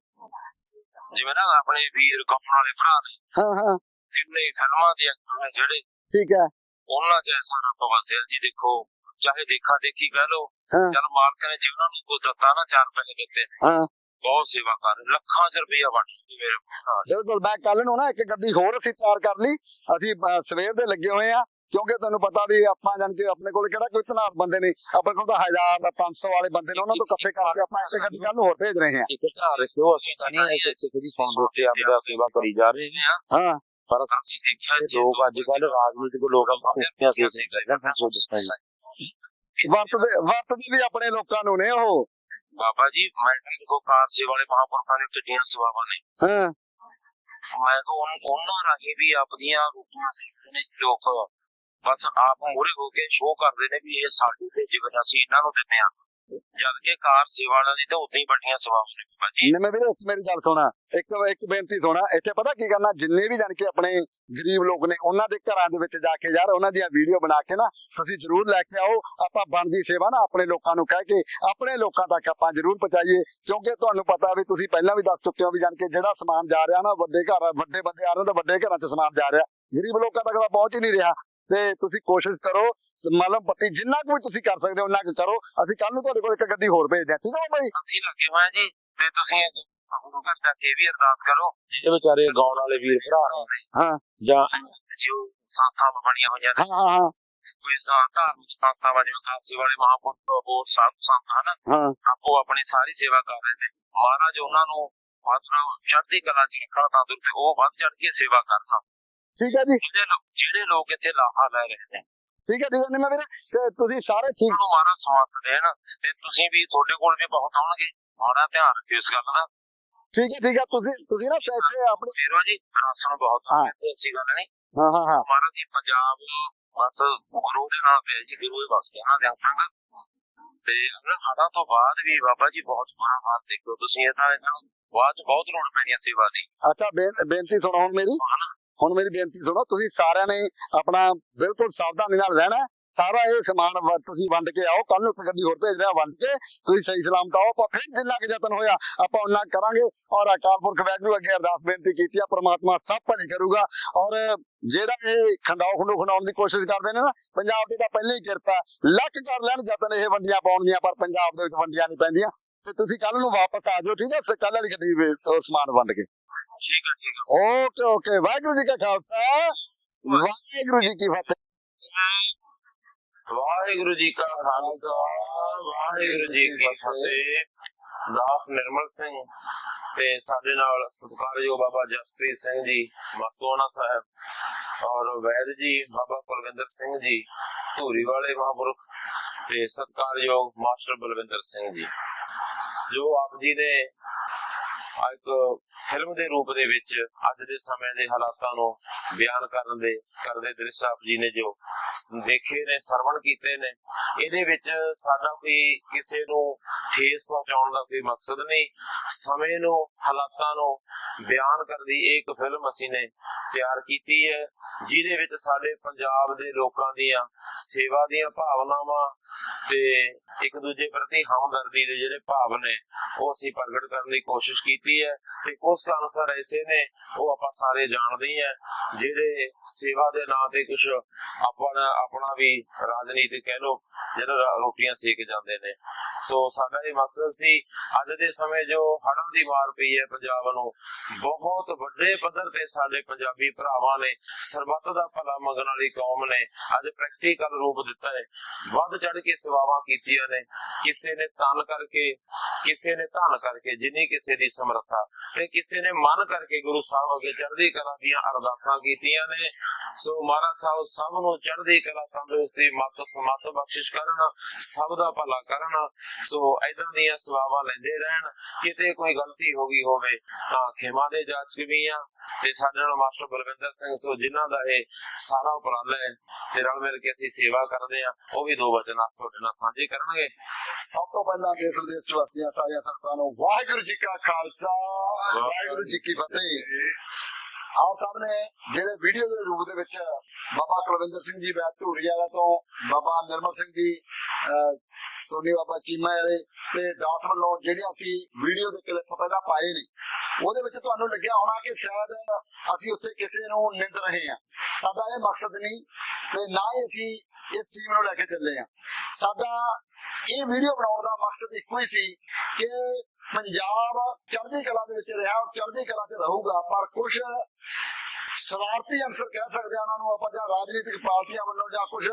ਜਿਵੇਂ ਨਾ ਆਪਣੇ ਵੀਰ ਕੌਣ ਵਾਲੇ ਭਰਾ ਨੇ ਹਾਂ ਹਾਂ। ਕਿੰਨੇ ਫਿਲਮਾਂ ਦੇ ਐਕਟਰ ਨੇ ਜਿਹੜੇ ਠੀਕ ਹੈ। ਉਹਨਾਂ ਚ ਐਸਾ ਰੱਬ ਵਸਿਆ ਜੀ ਦੇਖੋ ਚਾਹੇ ਦੇਖਾ ਦੇਖੀ ਕਹਿ ਲੋ। ਚਲ ਮਾਲਕ ਨੇ ਜੀ ਉਹਨਾਂ ਨੂੰ ਕੋਈ ਦਿੱਤਾ ਨਾ ਚਾਰ ਪੈਸੇ ਦਿੱਤੇ। ਹਾਂ। ਬਹੁਤ ਸੇਵਾ ਕਰ ਲੱਖਾਂ ਚ ਰੁਪਈਆ ਬਣ ਗਈ ਮੇਰੇ ਭਰਾ ਦੀ। ਬਿਲਕੁਲ। ਮੈਂ ਕੱਲ ਨੂੰ ਨਾ ਇੱਕ ਗੱਡੀ ਹੋਰ ਅਸੀਂ ਤਿਆਰ ਕਰ ਲਈ। ਅਸੀਂ ਅਹ, ਸਵੇਰ ਦੇ ਲੱਗੇ ਹੋਏ ਆ ਕਿਉਂਕਿ ਤੁਹਾਨੂੰ ਪਤਾ ਵੀ ਆਪਾਂ ਜਾਣ ਕੇ ਆਪਣੇ ਕੋਲ ਕਿਹੜਾ ਕੋਈ ਧਨਾਰ ਬੰਦੇ ਨਹੀਂ। ਆਪਣੇ ਕੋਲ ਤਾਂ 1000 ਦਾ 500 ਵਾਲੇ ਬੰਦੇ ਨੇ ਉਹਨਾਂ ਤੋਂ ਇਕੱਠੇ ਕਰਕੇ ਆਪਾਂ ਇੱਕ ਗੱਡੀ ਕੱਲ ਨੂੰ ਹੋਰ ਭੇਜ ਰਹੇ ਹਾਂ। ਇੱਕ ਘਰ ਰੱਖਿਓ ਅਸੀਂ ਤਾਂ ਨਹੀਂ ਐਸੇ ਕਿਸੇ ਦੀ ਸੁਣ ਉੱਤੇ ਆਪਦਾ ਸੇਵਾ ਕਰੀ ਜਾ ਰਹੇ ਹਾਂ ਹਾਂ। ਪਰ ਅਸੀਂ ਦੇਖਿਆ ਜੀ ਲੋਕ ਅੱਜ ਕੱਲ ਰਾਜਨੀਤਿਕ ਲੋਕ ਆਪਾਂ ਕਿਹਾ ਸੀ ਅਸੀਂ ਕਹਿੰਦੇ ਸੋ ਦੱਸਣਾ ਵਰਤਦੇ ਵਰਤਦੇ ਵੀ ਆਪਣੇ ਲੋਕਾਂ ਨੂੰ ਨੇ ਉਹ। ਬਾਬਾ ਜੀ ਮੈਂ ਦੇਖੋ ਕਾਰ ਸੇਵਾ ਵਾਲੇ ਮਹਾਂਪੁਰਖਾਂ ਨੇ ਕਿੰਨੀਆਂ ਸੇਵਾਵਾਂ ਨੇ। ਹਾਂ। ਮੈਂ ਤਾਂ ਉਨ- ਉਹਨਾਂ ਰਾਹੀਂ ਵੀ ਆਪਦੀਆਂ ਰੋਟੀਆਂ ਸੇਕਦੇ ਨੇ ਲੋਕ ਬਸ ਆਪ ਮੂਰੇ ਹੋ ਕੇ ਸ਼ੋਅ ਕਰਦੇ ਨੇ ਵੀ ਇਹ ਸਾਡੀ ਤੇ ਜਿਵੇਂ ਅਸੀਂ ਇਹਨਾਂ ਨੂੰ ਦਿੰਦੇ ਆ ਜਦ ਕਿ ਕਾਰ ਸੇਵਾ ਵਾਲਿਆਂ ਦੀ ਤਾਂ ਉਦਾਂ ਹੀ ਵੱਡੀਆਂ ਸੇਵਾਵਾਂ ਨੇ। ਬਾਬਾ ਜੀ ਨਿੰਮੇ ਵੀਰੇ, ਇੱਕ ਮੇਰੀ ਗੱਲ ਸੁਣਾ। ਇੱਕ ਇੱਕ ਬੇਨਤੀ ਸੁਣਾ। ਇੱਥੇ ਪਤਾ ਕੀ ਕਰਨਾ? ਜਿੰਨੇ ਵੀ ਜਾਣ ਕੇ ਆਪਣੇ ਗਰੀਬ ਲੋਕ ਨੇ, ਉਹਨਾਂ ਦੇ ਘਰਾਂ ਦੇ ਵਿੱਚ ਜਾ ਕੇ ਯਾਰ ਉਹਨਾਂ ਦੀਆਂ ਵੀਡੀਓ ਬਣਾ ਕੇ ਨਾ, ਤੁਸੀਂ ਜਰੂਰ ਲੈ ਕੇ ਆਓ। ਆਪਾਂ ਬਣਦੀ ਸੇਵਾ ਨਾ ਆਪਣੇ ਲੋਕਾਂ ਨੂੰ ਕਹਿ ਕੇ, ਆਪਣੇ ਲੋਕਾਂ ਤੱਕ ਆਪਾਂ ਜਰੂਰ ਪਹੁੰਚਾਈਏ। ਕਿਉਂਕਿ ਤੁਹਾਨੂੰ ਪਤਾ ਵੀ ਤੁਸੀਂ ਪਹਿਲਾਂ ਵੀ ਦੱਸ ਚੁੱਕੇ ਹੋ ਵੀ ਜਾਣ ਕੇ ਜਿਹੜਾ ਸਮਾਨ ਜਾ ਰਿਹਾ ਨਾ, ਵੱਡੇ ਘਰ, ਵੱਡੇ ਬੰਦੇ ਆ ਰਹੇ ਨੇ ਤਾਂ ਵੱਡੇ ਘਰਾਂ 'ਚ ਸਮਾਨ ਜਾ ਰਿਹਾ। ਗਰੀਬ ਲੋਕਾਂ ਤੱਕ ਤਾਂ ਪਹੁੰਚ ਹੀ ਨਹੀਂ ਰਿਹਾ। ਤੇ ਤੁਸੀਂ ਕੋਸ਼ਿਸ਼ ਕਰੋ ਮਤਲਬ ਪੱਟੀ ਜਿੰਨਾ ਕੁ ਵੀ ਤੁਸੀਂ ਕਰ ਸਕਦੇ ਹੋ ਉਹਨਾਂ ਕੁ ਕਰੋ। ਅਸੀਂ ਕੱਲ ਨੂੰ ਤੁਹਾਡੇ ਕੋਲ ਇੱਕ ਗੱਡੀ ਹੋਰ ਭੇਜਦੇ ਹਾਂ। ਠੀਕ ਹੈ ਬਾਈ? ਅਸੀਂ ਲੱਗੇ ਹੋਏ ਆ ਜੀ। ਤੇ ਤੁਸੀਂ ਗੁਰੂ ਘਰ ਜਾ ਕੇ ਵੀ ਅਰਦਾਸ ਕਰੋ। ਜਿਹੜੇ ਵਿਚਾਰੇ ਗਾਉਣ ਵਾਲੇ ਵੀਰ ਭਰਾ ਨੇ। ਹਾਂ। ਜਾਂ ਜੋ ਸੰਸਥਾਵਾਂ ਬਣੀਆਂ ਹੋਈਆਂ ਨੇ। ਹਾਂ ਹਾਂ। ਹਾਂ ਕੋਈ ਸੰਸਥਾ ਸੰਸਥਾਵਾਂ ਜਿਵੇਂ ਕਾਸੀ ਵਾਲੇ ਮਹਾਂਪੁਰਖ ਹੋਰ ਸਾਧੂ ਸੰਤ ਹਨ। ਹਾਂ। ਆਪੋ ਆਪਣੀ ਸਾਰੀ ਸੇਵਾ ਕਰ ਰਹੇ ਨੇ। ਮਹਾਰਾਜ ਉਹਨਾਂ ਨੂੰ ਮਤਲਬ ਚੜ੍ਹਦੀ ਕਲਾ ਚ ਰੱਖਣ ਤੰਦਰੁਸਤ ਉਹ ਵੱਧ ਚੜ੍ਹ ਕੇ ਸੇਵਾ ਕਰਨ। ਠੀਕ ਹੈ ਜੀ। ਜਿਹੜੇ ਲੋਕ ਜਿਹੜੇ ਲੋਕ ਇੱਥੇ ਲਾਹਾ ਲੈ ਰਹੇ ਨੇ ਠੀਕ ਹੈ ਠੀਕ ਹੈ ਨਿੰਮਾ ਵੀਰੇ ਤੇ ਤੁਸੀਂ ਸਾਰੇ ਠੀਕ ਨੂੰ ਮਹਾਰਾਜ ਸਮਰਥ ਦੇਣ ਤੇ ਤੁਸੀਂ ਵੀ ਤੁਹਾਡੇ ਕੋਲ ਵੀ ਬਹੁਤ ਆਉਣਗੇ। ਮਹਾਰਾਜ ਧਿਆਨ ਰੱਖਿਓ ਇਸ ਗੱਲ ਦਾ। ਠੀਕ ਹੈ ਠੀਕ ਹੈ ਤੁਸੀਂ ਤੁਸੀਂ ਨਾ ਇੱਥੇ ਆਪਣੇ ਫੇਰੋ ਜੀ ਰਾਸ਼ਨ ਬਹੁਤ ਹਾਂ। ਹੈ ਐਸੀ ਗੱਲ ਨਹੀਂ। ਹਾਂ ਹਾਂ ਹਾਂ। ਮਹਾਰਾਜ ਜੀ ਪੰਜਾਬ ਬਸ ਗੁਰੂ ਦੇ ਨਾਮ ਤੇ ਹੈ ਜੀ ਗੁਰੂ ਹੀ ਬਸ ਕਹਿਣਾ ਦੇ ਸੰਗ ਤੇ ਹਰਾਂ ਤੋਂ ਬਾਅਦ ਵੀ ਬਾਬਾ ਜੀ ਬਹੁਤ ਬੜਾ ਹਾਲ ਦੇਖੋ ਤੁਸੀਂ ਇਹ ਤਾਂ ਇਹਨਾਂ ਬਾਅਦ ਚ ਬਹੁਤ ਲੋੜ ਪੈਣੀ ਹੈ ਸੇਵਾ ਦੀ। ਅੱਛਾ ਬੇਨ- ਬੇਨਤੀ ਸੁਣੋ ਹੁਣ ਮੇਰੀ ਹੁਣ ਮੇਰੀ ਬੇਨਤੀ ਸੁਣੋ, ਤੁਸੀਂ ਸਾਰਿਆਂ ਨੇ ਆਪਣਾ ਬਿਲਕੁਲ ਸਾਵਧਾਨੀ ਨਾਲ ਰਹਿਣਾ ਸਾਰਾ ਇਹ ਸਮਾਨ ਤੁਸੀਂ ਵੰਡ ਕੇ ਆਓ ਕੱਲ ਨੂੰ ਇੱਕ ਗੱਡੀ ਹੋਰ ਭੇਜ ਰਿਹਾ, ਵੰਡ ਕੇ ਤੁਸੀਂ ਸਹੀ ਸਲਾਮਤ ਆਓ। ਆਪਾਂ ਫਿਰ ਜਿੰਨਾ ਕੁ ਯਤਨ ਹੋਇਆ, ਆਪਾਂ ਉਹਨਾਂ ਕਰਾਂਗੇ। ਔਰ ਅਕਾਲ ਪੁਰਖ ਵਾਹਿਗੁਰੂ ਅੱਗੇ ਅਰਦਾਸ ਬੇਨਤੀ ਕੀਤੀ ਆ, ਪ੍ਰਮਾਤਮਾ ਸਭ ਭਲੀ ਕਰੂਗਾ। ਔਰ ਜਿਹੜਾ ਇਹ ਖੰਡਾਓ ਖੰਡੋ ਖੰਡਾਉਣ ਦੀ ਕੋਸ਼ਿਸ਼ ਕਰਦੇ ਨੇ ਨਾ, ਪੰਜਾਬ ਦੀ ਤਾਂ ਪਹਿਲਾਂ ਹੀ ਕਿਰਪਾ ਹੈ। ਲੱਖ ਕਰ ਲੈਣ ਯਤਨ, ਇਹ ਵੰਡੀਆਂ ਪਾਉਣ ਦੀਆਂ ਪਰ ਪੰਜਾਬ ਦੇ ਵਿੱਚ ਵੰਡੀਆਂ ਨਹੀਂ ਪੈਂਦੀਆਂ। ਤੇ ਤੁਸੀਂ ਕੱਲ ਨੂੰ ਵਾਪਸ ਆ ਜਾਓ, ਠੀਕ ਹੈ? ਕੱਲ ਵਾਲੀ ਗੱਡੀ ਸਮਾਨ ਵੰਡ ਕੇ। ਠੀਕ ਹੈ ਠੀਕ ਹੈ ਓਕੇ ਓਕੇ। ਵਾਹਿਗੁਰੂ ਜੀ ਕਾ ਖਾਲਸਾ। ਵਾਹਿਗੁਰੂ ਜੀ ਕੀ ਫਤਿਹ। ਵਾਹਿਗੁਰੂ ਜੀ ਕਾ ਖਾਲਸਾ, ਵਾਹਿਗੁਰੂ ਜੀ ਕੀ ਫਤਿਹ। ਦਾਸ ਨਿਰਮਲ ਸਿੰਘ ਤੇ ਸਾਡੇ ਨਾਲ ਸਤਿਕਾਰਯੋਗ ਬਾਬਾ ਜਸਪ੍ਰੀਤ ਸਿੰਘ ਜੀ ਮਸਤੋਨਾ ਸਾਹਿਬ ਔਰ ਵੈਦ ਜੀ, ਬਾਬਾ ਕੁਲਵਿੰਦਰ ਸਿੰਘ ਜੀ ਧੂਰੀ ਵਾਲੇ ਮਹਾਂਪੁਰਖ ਤੇ ਸਤਿਕਾਰਯੋਗ ਮਾਸਟਰ ਬਲਵਿੰਦਰ ਸਿੰਘ ਜੀ। ਜੋ ਆਪ ਜੀ ਨੇ ਇੱਕ ਫਿਲਮ ਦੇ ਰੂਪ ਦੇ ਵਿੱਚ ਅੱਜ ਦੇ ਸਮੇਂ ਦੇ ਹਾਲਾਤਾਂ ਨੂੰ ਬਿਆਨ ਕਰਨ ਦੇ ਕਰਦੇ ਦ੍ਰਿਸ਼ ਆਪ ਜੀ ਨੇ ਜੋ ਦੇਖੇ ਨੇ, ਸਰਵਣ ਕੀਤੇ ਨੇ, ਇਹਦੇ ਵਿੱਚ ਸਾਡਾ ਕੋਈ ਕਿਸੇ ਨੂੰ ਠੇਸ ਪਹੁੰਚਾਉਣ ਦਾ ਕੋਈ ਮਕਸਦ ਨਹੀਂ। ਸਮੇਂ ਨੂੰ, ਹਾਲਾਤਾਂ ਨੂੰ ਬਿਆਨ ਕਰਦੀ ਇਹ ਇੱਕ ਫਿਲਮ ਅਸੀਂ ਨੇ ਤਿਆਰ ਕੀਤੀ ਹੈ, ਜਿਹਦੇ ਵਿੱਚ ਸਾਡੇ ਪੰਜਾਬ ਦੇ ਲੋਕਾਂ ਦੀਆਂ ਸੇਵਾ ਦੀਆਂ ਭਾਵਨਾਵਾਂ ਤੇ ਇੱਕ ਦੂਜੇ ਪ੍ਰਤੀ ਹਮਦਰਦੀ ਦੇ ਜਿਹੜੇ ਭਾਵ ਨੇ, ਉਹ ਅਸੀਂ ਪ੍ਰਗਟ ਕਰਨ ਦੀ ਕੋਸ਼ਿਸ਼ ਕੀਤੀ ਹੈ ਤੇ ਕੁਝ ਕੁ ਅਨਸਰ ਨੇ ਉਹ ਆਪਾਂ ਸਾਰੇ ਜਾਣਦੇ ਆ ਜਿਹੜੇ ਸੇਵਾ ਦੇ ਨਾਂ ਤੇ ਕੁਝ ਆਪਣਾ ਆਪਣਾ ਵੀ ਰਾਜਨੀਤਿਕ ਕਹਿ ਲੋ ਜਿਹੜਾ ਰੋਟੀਆਂ ਸੇਕ ਜਾਂਦੇ ਨੇ। ਸੋ ਸਾਡਾ ਇਹ ਮਕਸਦ ਸੀ, ਅੱਜ ਦੇ ਸਮੇਂ ਜੋ ਹੜ੍ਹਾਂ ਦੀ ਮਾਰ ਪਈ ਹੈ ਪੰਜਾਬ ਨੂੰ, ਬਹੁਤ ਵੱਡੇ ਪੱਧਰ ਤੇ ਸਾਡੇ ਪੰਜਾਬੀ ਭਰਾਵਾਂ ਨੇ ਸਰਬੱਤ ਦਾ ਭਲਾ ਮੰਗਣ ਵਾਲੀ ਕੌਮ ਨੇ ਅੱਜ ਪ੍ਰੈਕਟੀਕਲ ਰੂਪ ਦਿੱਤਾ ਹੈ। ਵੱਧ ਚੜ ਕੇ ਸੇਵਾਵਾਂ ਕੀਤੀਆਂ ਨੇ, ਕਿਸੇ ਨੇ ਤਨ ਕਰਕੇ, ਕਿਸੇ ਨੇ ਧਨ ਕਰਕੇ, ਜਿੰਨੀ ਕਿਸੇ ਦੀ ਸਮਰੱਥਾ ਤੇ ਕਿਸੇ ਨੇ ਮਨ ਕਰਕੇ ਗੁਰੂ ਸਾਹਿਬ ਅੱਗੇ ਚੜ੍ਹਦੀ ਕਲਾ ਦੀਆਂ ਅਰਦਾਸਾਂ ਕੀਤੀਆਂ ਨੇ। ਸੋ ਮਹਾਰਾਜ ਸਾਹਿਬ ਸਭ ਨੂੰ ਚੜ੍ਹਦੀ ਕਲਾ, ਤੰਦਰੁਸਤੀ ਮਤ ਸਮਤ ਬਖਸ਼ਿਸ਼ ਕਰਨ, ਸਭ ਦਾ ਭਲਾ ਕਰਨ। ਸੋ ਇਦਾਂ ਦੀਆਂ ਸੇਵਾਵਾਂ ਲੈਂਦੇ ਰਹਿਣ। ਕਿਤੇ ਕੋਈ ਗਲਤੀ ਹੋ ਗਈ ਹੋਵੇ ਤਾਂ ਖਿਮਾ ਦੇ ਜਾਚਕ ਵੀ ਆ। ਤੇ ਸਾਡੇ ਨਾਲ ਮਾਸਟਰ ਬਲਵਿੰਦਰ ਸਿੰਘ, ਸੋ ਜਿਨ੍ਹਾਂ ਦਾ ਇਹ ਸਾਰਾ ਉਪਰਾਲਾ ਹੈ, ਤੇ ਰਲ ਮਿਲ ਕੇ ਅਸੀਂ ਸੇਵਾ ਕਰਦੇ ਆ ਉਹ ਵੀ ਦੋ ਵਚਨ ਆਪ ਤੁਹਾਡੇ ਨਾਲ ਸਾਂਝੇ ਕਰਨਗੇ। ਸਭ ਤੋਂ ਪਹਿਲਾਂ ਦੇਸ਼ ਵਿਦੇਸ਼ ਚ ਵਸਦੀਆਂ ਸਾਰੀਆਂ ਸੰਗਤਾਂ ਨੂੰ ਵਾਹਿਗੁਰੂ ਜੀ ਕਾ ਖਾਲਸਾ ਵਾਹਿਗੁਰੂ ਜੀ ਕੀ ਫਤਿਹ। ਆਪ ਨੇ ਜਿਹੜੇ ਵੀਡੀਓ ਦੇ ਰੂਪ ਦੇ ਵਿੱਚ ਬਾਬਾ ਕੁਲਵਿੰਦਰ ਸਿੰਘ ਜੀ ਬੈਤ ਧੂਰੀ ਵਾਲਾ ਤੋਂ ਬਾਬਾ ਨਿਰਮਲ ਸਿੰਘ ਜੀ ਸੋਨੀ ਬਾਬਾ ਚੀਮਾ ਵਾਲੇ ਤੇ ਦਾਸ ਵੱਲੋਂ ਜਿਹੜੀਆਂ ਅਸੀਂ ਵੀਡੀਓ ਦੇ ਕਲਿੱਪ ਪਹਿਲਾਂ ਪਾਏ ਨੇ ਉਹਦੇ ਵਿੱਚ ਤੁਹਾਨੂੰ ਲੱਗਿਆ ਹੋਣਾ ਕਿ ਸ਼ਾਇਦ ਅਸੀਂ ਉੱਥੇ ਕਿਸੇ ਨੂੰ ਨਿੰਦ ਰਹੇ ਹਾਂ। ਸਾਡਾ ਇਹ ਮਕਸਦ ਨਹੀਂ ਤੇ ਨਾ ਹੀ ਅਸੀਂ ਇਸ ਟੀਮ ਨੂੰ ਲੈ ਕੇ ਚੱਲੇ ਹਾਂ। ਸਾਡਾ ਇਹ ਵੀਡੀਓ ਬਣਾਉਣ ਦਾ ਮਕਸਦ ਇੱਕੋ ਹੀ ਸੀ ਕਿ ਪੰਜਾਬ ਚੜ੍ਹਦੀ ਕਲਾ ਦੇ ਵਿੱਚ ਰਿਹਾ ਔਰ ਚੜ੍ਹਦੀ ਕਲਾ 'ਚ ਰਹੂਗਾ ਪਰ ਕੁਝ ਸਵਾਰਥੀ ਅੰਸਰ ਕਹਿ ਸਕਦੇ ਆ ਉਹਨਾਂ ਨੂੰ ਆਪਾਂ ਜਾਂ ਰਾਜਨੀਤਿਕ ਪਾਰਟੀਆਂ ਵੱਲੋਂ ਜਾਂ ਕੁਝ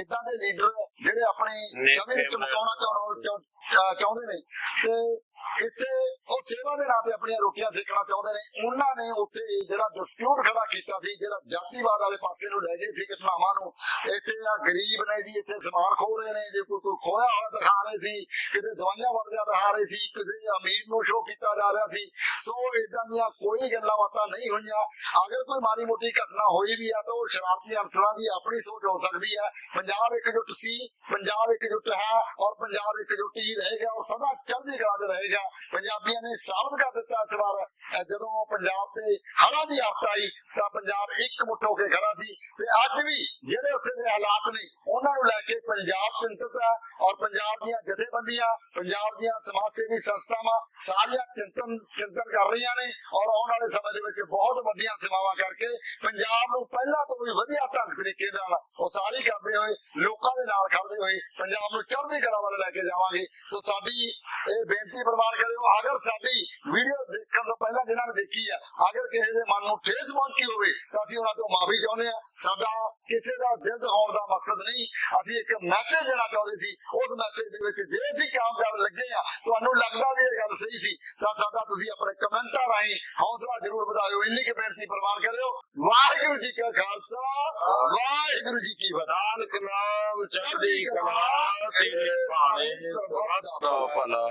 ਇਦਾਂ ਦੇ ਲੀਡਰ ਜਿਹੜੇ ਆਪਣੇ ਸਮੇਂ ਨੂੰ ਚਮਕਾਉਣਾ ਚਾਹੁੰਦੇ ਚਾਹੁੰਦੇ ਨੇ। ਤੇ ਇੱਥੇ ਉਹ ਸੇਵਾ ਦੇ ਨਾਂ ਤੇ ਆਪਣੀਆਂ ਰੋਟੀਆਂ ਸੇਕਣਾ ਚਾਹੁੰਦੇ ਨੇ। ਉਹਨਾਂ ਨੇ ਉੱਥੇ ਜਿਹੜਾ ਡਿਸਪਿਊਟ ਖੜਾ ਕੀਤਾ ਸੀ, ਜਿਹੜਾ ਜਾਤੀਵਾਦ ਵਾਲੇ ਪਾਸੇ ਨੂੰ ਲੈ ਗਏ ਸੀ ਘਟਨਾਵਾਂ ਨੂੰ, ਇੱਥੇ ਆ ਗਰੀਬ ਨੇ ਜੀ, ਇੱਥੇ ਸਮਾਨ ਖੋ ਰਹੇ ਨੇ। ਜੇ ਕੋਈ ਕੋਈ ਖੋਇਆ ਹੋਇਆ ਦਿਖਾ ਰਹੇ ਸੀ, ਕਿਤੇ ਦਵਾਈਆਂ ਵਰਦਿਆ ਦਿਖਾ ਰਹੇ ਸੀ, ਕਿਸੇ ਅਮੀਰ ਨੂੰ ਸ਼ੋਅ ਕੀਤਾ ਜਾ ਰਿਹਾ ਸੀ। ਸੋ ਇਦਾਂ ਦੀਆਂ ਕੋਈ ਗੱਲਾਂ ਬਾਤਾਂ ਨਹੀਂ ਹੋਈਆਂ। ਅਗਰ ਕੋਈ ਮਾੜੀ ਮੋਟੀ ਘਟਨਾ ਹੋਈ ਵੀ ਆ, ਤਾਂ ਉਹ ਸ਼ਰਾਰਤੀ ਅਨਸਰਾਂ ਦੀ ਆਪਣੀ ਸੋਚ ਹੋ ਸਕਦੀ ਹੈ। ਪੰਜਾਬ ਇਕਜੁੱਟ ਸੀ, ਪੰਜਾਬ ਇਕਜੁੱਟ ਹੈ ਔਰ ਪੰਜਾਬ ਇਕਜੁੱਟ ਹੀ ਰਹੇਗਾ ਔਰ ਸਦਾ ਚੜ੍ਹਦੀ ਕਲਾ ਤੇ ਰਹੇਗਾ। ਪੰਜਾਬੀਆਂ ਨੇ ਸਾਬਤ ਕਰ ਦਿੱਤਾ ਇਸ ਵਾਰ। ਜਦੋਂ ਪੰਜਾਬ ਤੇ ਹੜ੍ਹਾਂ ਦੀ ਆਫਤ ਆਈ, ਤਾਂ ਪੰਜਾਬ ਇੱਕ ਮੁੱਠ ਹੋ ਕੇ ਖੜਾ ਸੀ। ਤੇ ਅੱਜ ਵੀ ਜਿਹੜੇ ਉੱਥੇ ਦੇ ਹਾਲਾਤ ਨੇ, ਉਹਨਾਂ ਨੂੰ ਲੈ ਕੇ ਪੰਜਾਬ ਚਿੰਤਤ ਹੈ ਔਰ ਪੰਜਾਬ ਦੀਆਂ ਜਥੇਬੰਦੀਆਂ, ਪੰਜਾਬ ਦੀਆਂ ਸਮਾਜ ਸੇਵੀ ਸੰਸਥਾਵਾਂ ਸਾਰੀਆਂ ਚਿੰਤਨ ਚਿੰਤਨ ਕਰ ਰਹੀਆਂ ਨੇ ਔਰ ਆਉਣ ਵਾਲੇ ਸਮੇਂ ਦੇ ਵਿੱਚ ਬਹੁਤ ਵੱਡੀਆਂ ਸੇਵਾਵਾਂ ਕਰਕੇ ਪੰਜਾਬ ਨੂੰ ਪਹਿਲਾਂ ਤੋਂ ਵੀ ਵਧੀਆ ਢੰਗ ਤਰੀਕੇ ਨਾਲ ਉਹ ਸਾਰੀ ਕਰਦੇ ਹੋਏ, ਲੋਕਾਂ ਦੇ ਨਾਲ ਖੜਦੇ ਹੋਏ ਪੰਜਾਬ ਨੂੰ ਚੜ੍ਹਦੀ ਕਲਾ ਵੱਲ ਲੈ ਕੇ ਜਾਵਾਂਗੇ। ਸੋ ਸਾਡੀ ਇਹ ਬੇਨਤੀ ਪ੍ਰਵਾਨ ਕਰਿਓ ਅਗਰ ਸਾਡੀ ਵੀਡੀਓ ਦੇਖਣ ਤੋਂ ਪਹਿਲਾਂ ਜਿਨ੍ਹਾਂ ਨੇ ਦੇਖੀ ਆ ਅਗਰ ਕਿਸੇ ਦੇ ਮਨ ਨੂੰ ਠੇਸ ਪਹੁੰਚੀ ਹੋਵੇ ਤਾਂ ਅਸੀਂ ਉਹਨਾਂ ਤੋਂ ਮਾਫੀ ਚਾਹੁੰਦੇ ਆ ਸਾਡਾ ਕਿਸੇ ਦਾ ਦਿਲ ਦਿਖਾਉਣ ਦਾ ਮਕਸਦ ਨਹੀਂ। ਅਸੀਂ ਇੱਕ ਮੈਸੇਜ ਦੇਣਾ ਚਾਹੁੰਦੇ ਸੀ ਉਸ ਮੈਸੇਜ ਦੇ ਵਿੱਚ ਜੇ ਅਸੀਂ ਕਾਮਯਾਬ ਲੱਗੇ ਆ ਤੁਹਾਨੂੰ ਲੱਗਦਾ ਵੀ ਇਹ ਗੱਲ ਸਹੀ ਸੀ ਤਾਂ ਸਾਡਾ ਤੁਸੀਂ ਆਪਣੇ ਕਮੈਂਟਾਂ ਰਾਹੀਂ ਹੌਸਲਾ ਜ਼ਰੂਰ ਵਧਾਇਓ। ਇੰਨੀ ਕਿ ਬੇਨਤੀ ਪ੍ਰਵਾਨ ਕਰਿਓ। ਵਾਹਿਗੁਰੂ ਜੀ ਕਾ ਖਾਲਸਾ ਵਾਹਿਗੁਰੂ ਜੀ ਕੀ ਫਤਿਹ। ਨਾਨਕ ਨਾਮ ਚੜ੍ਹਦੀ ਕਲਾ ਤੇਰੇ ਭਾਣੇ ਸਦਾ ਭਲਾ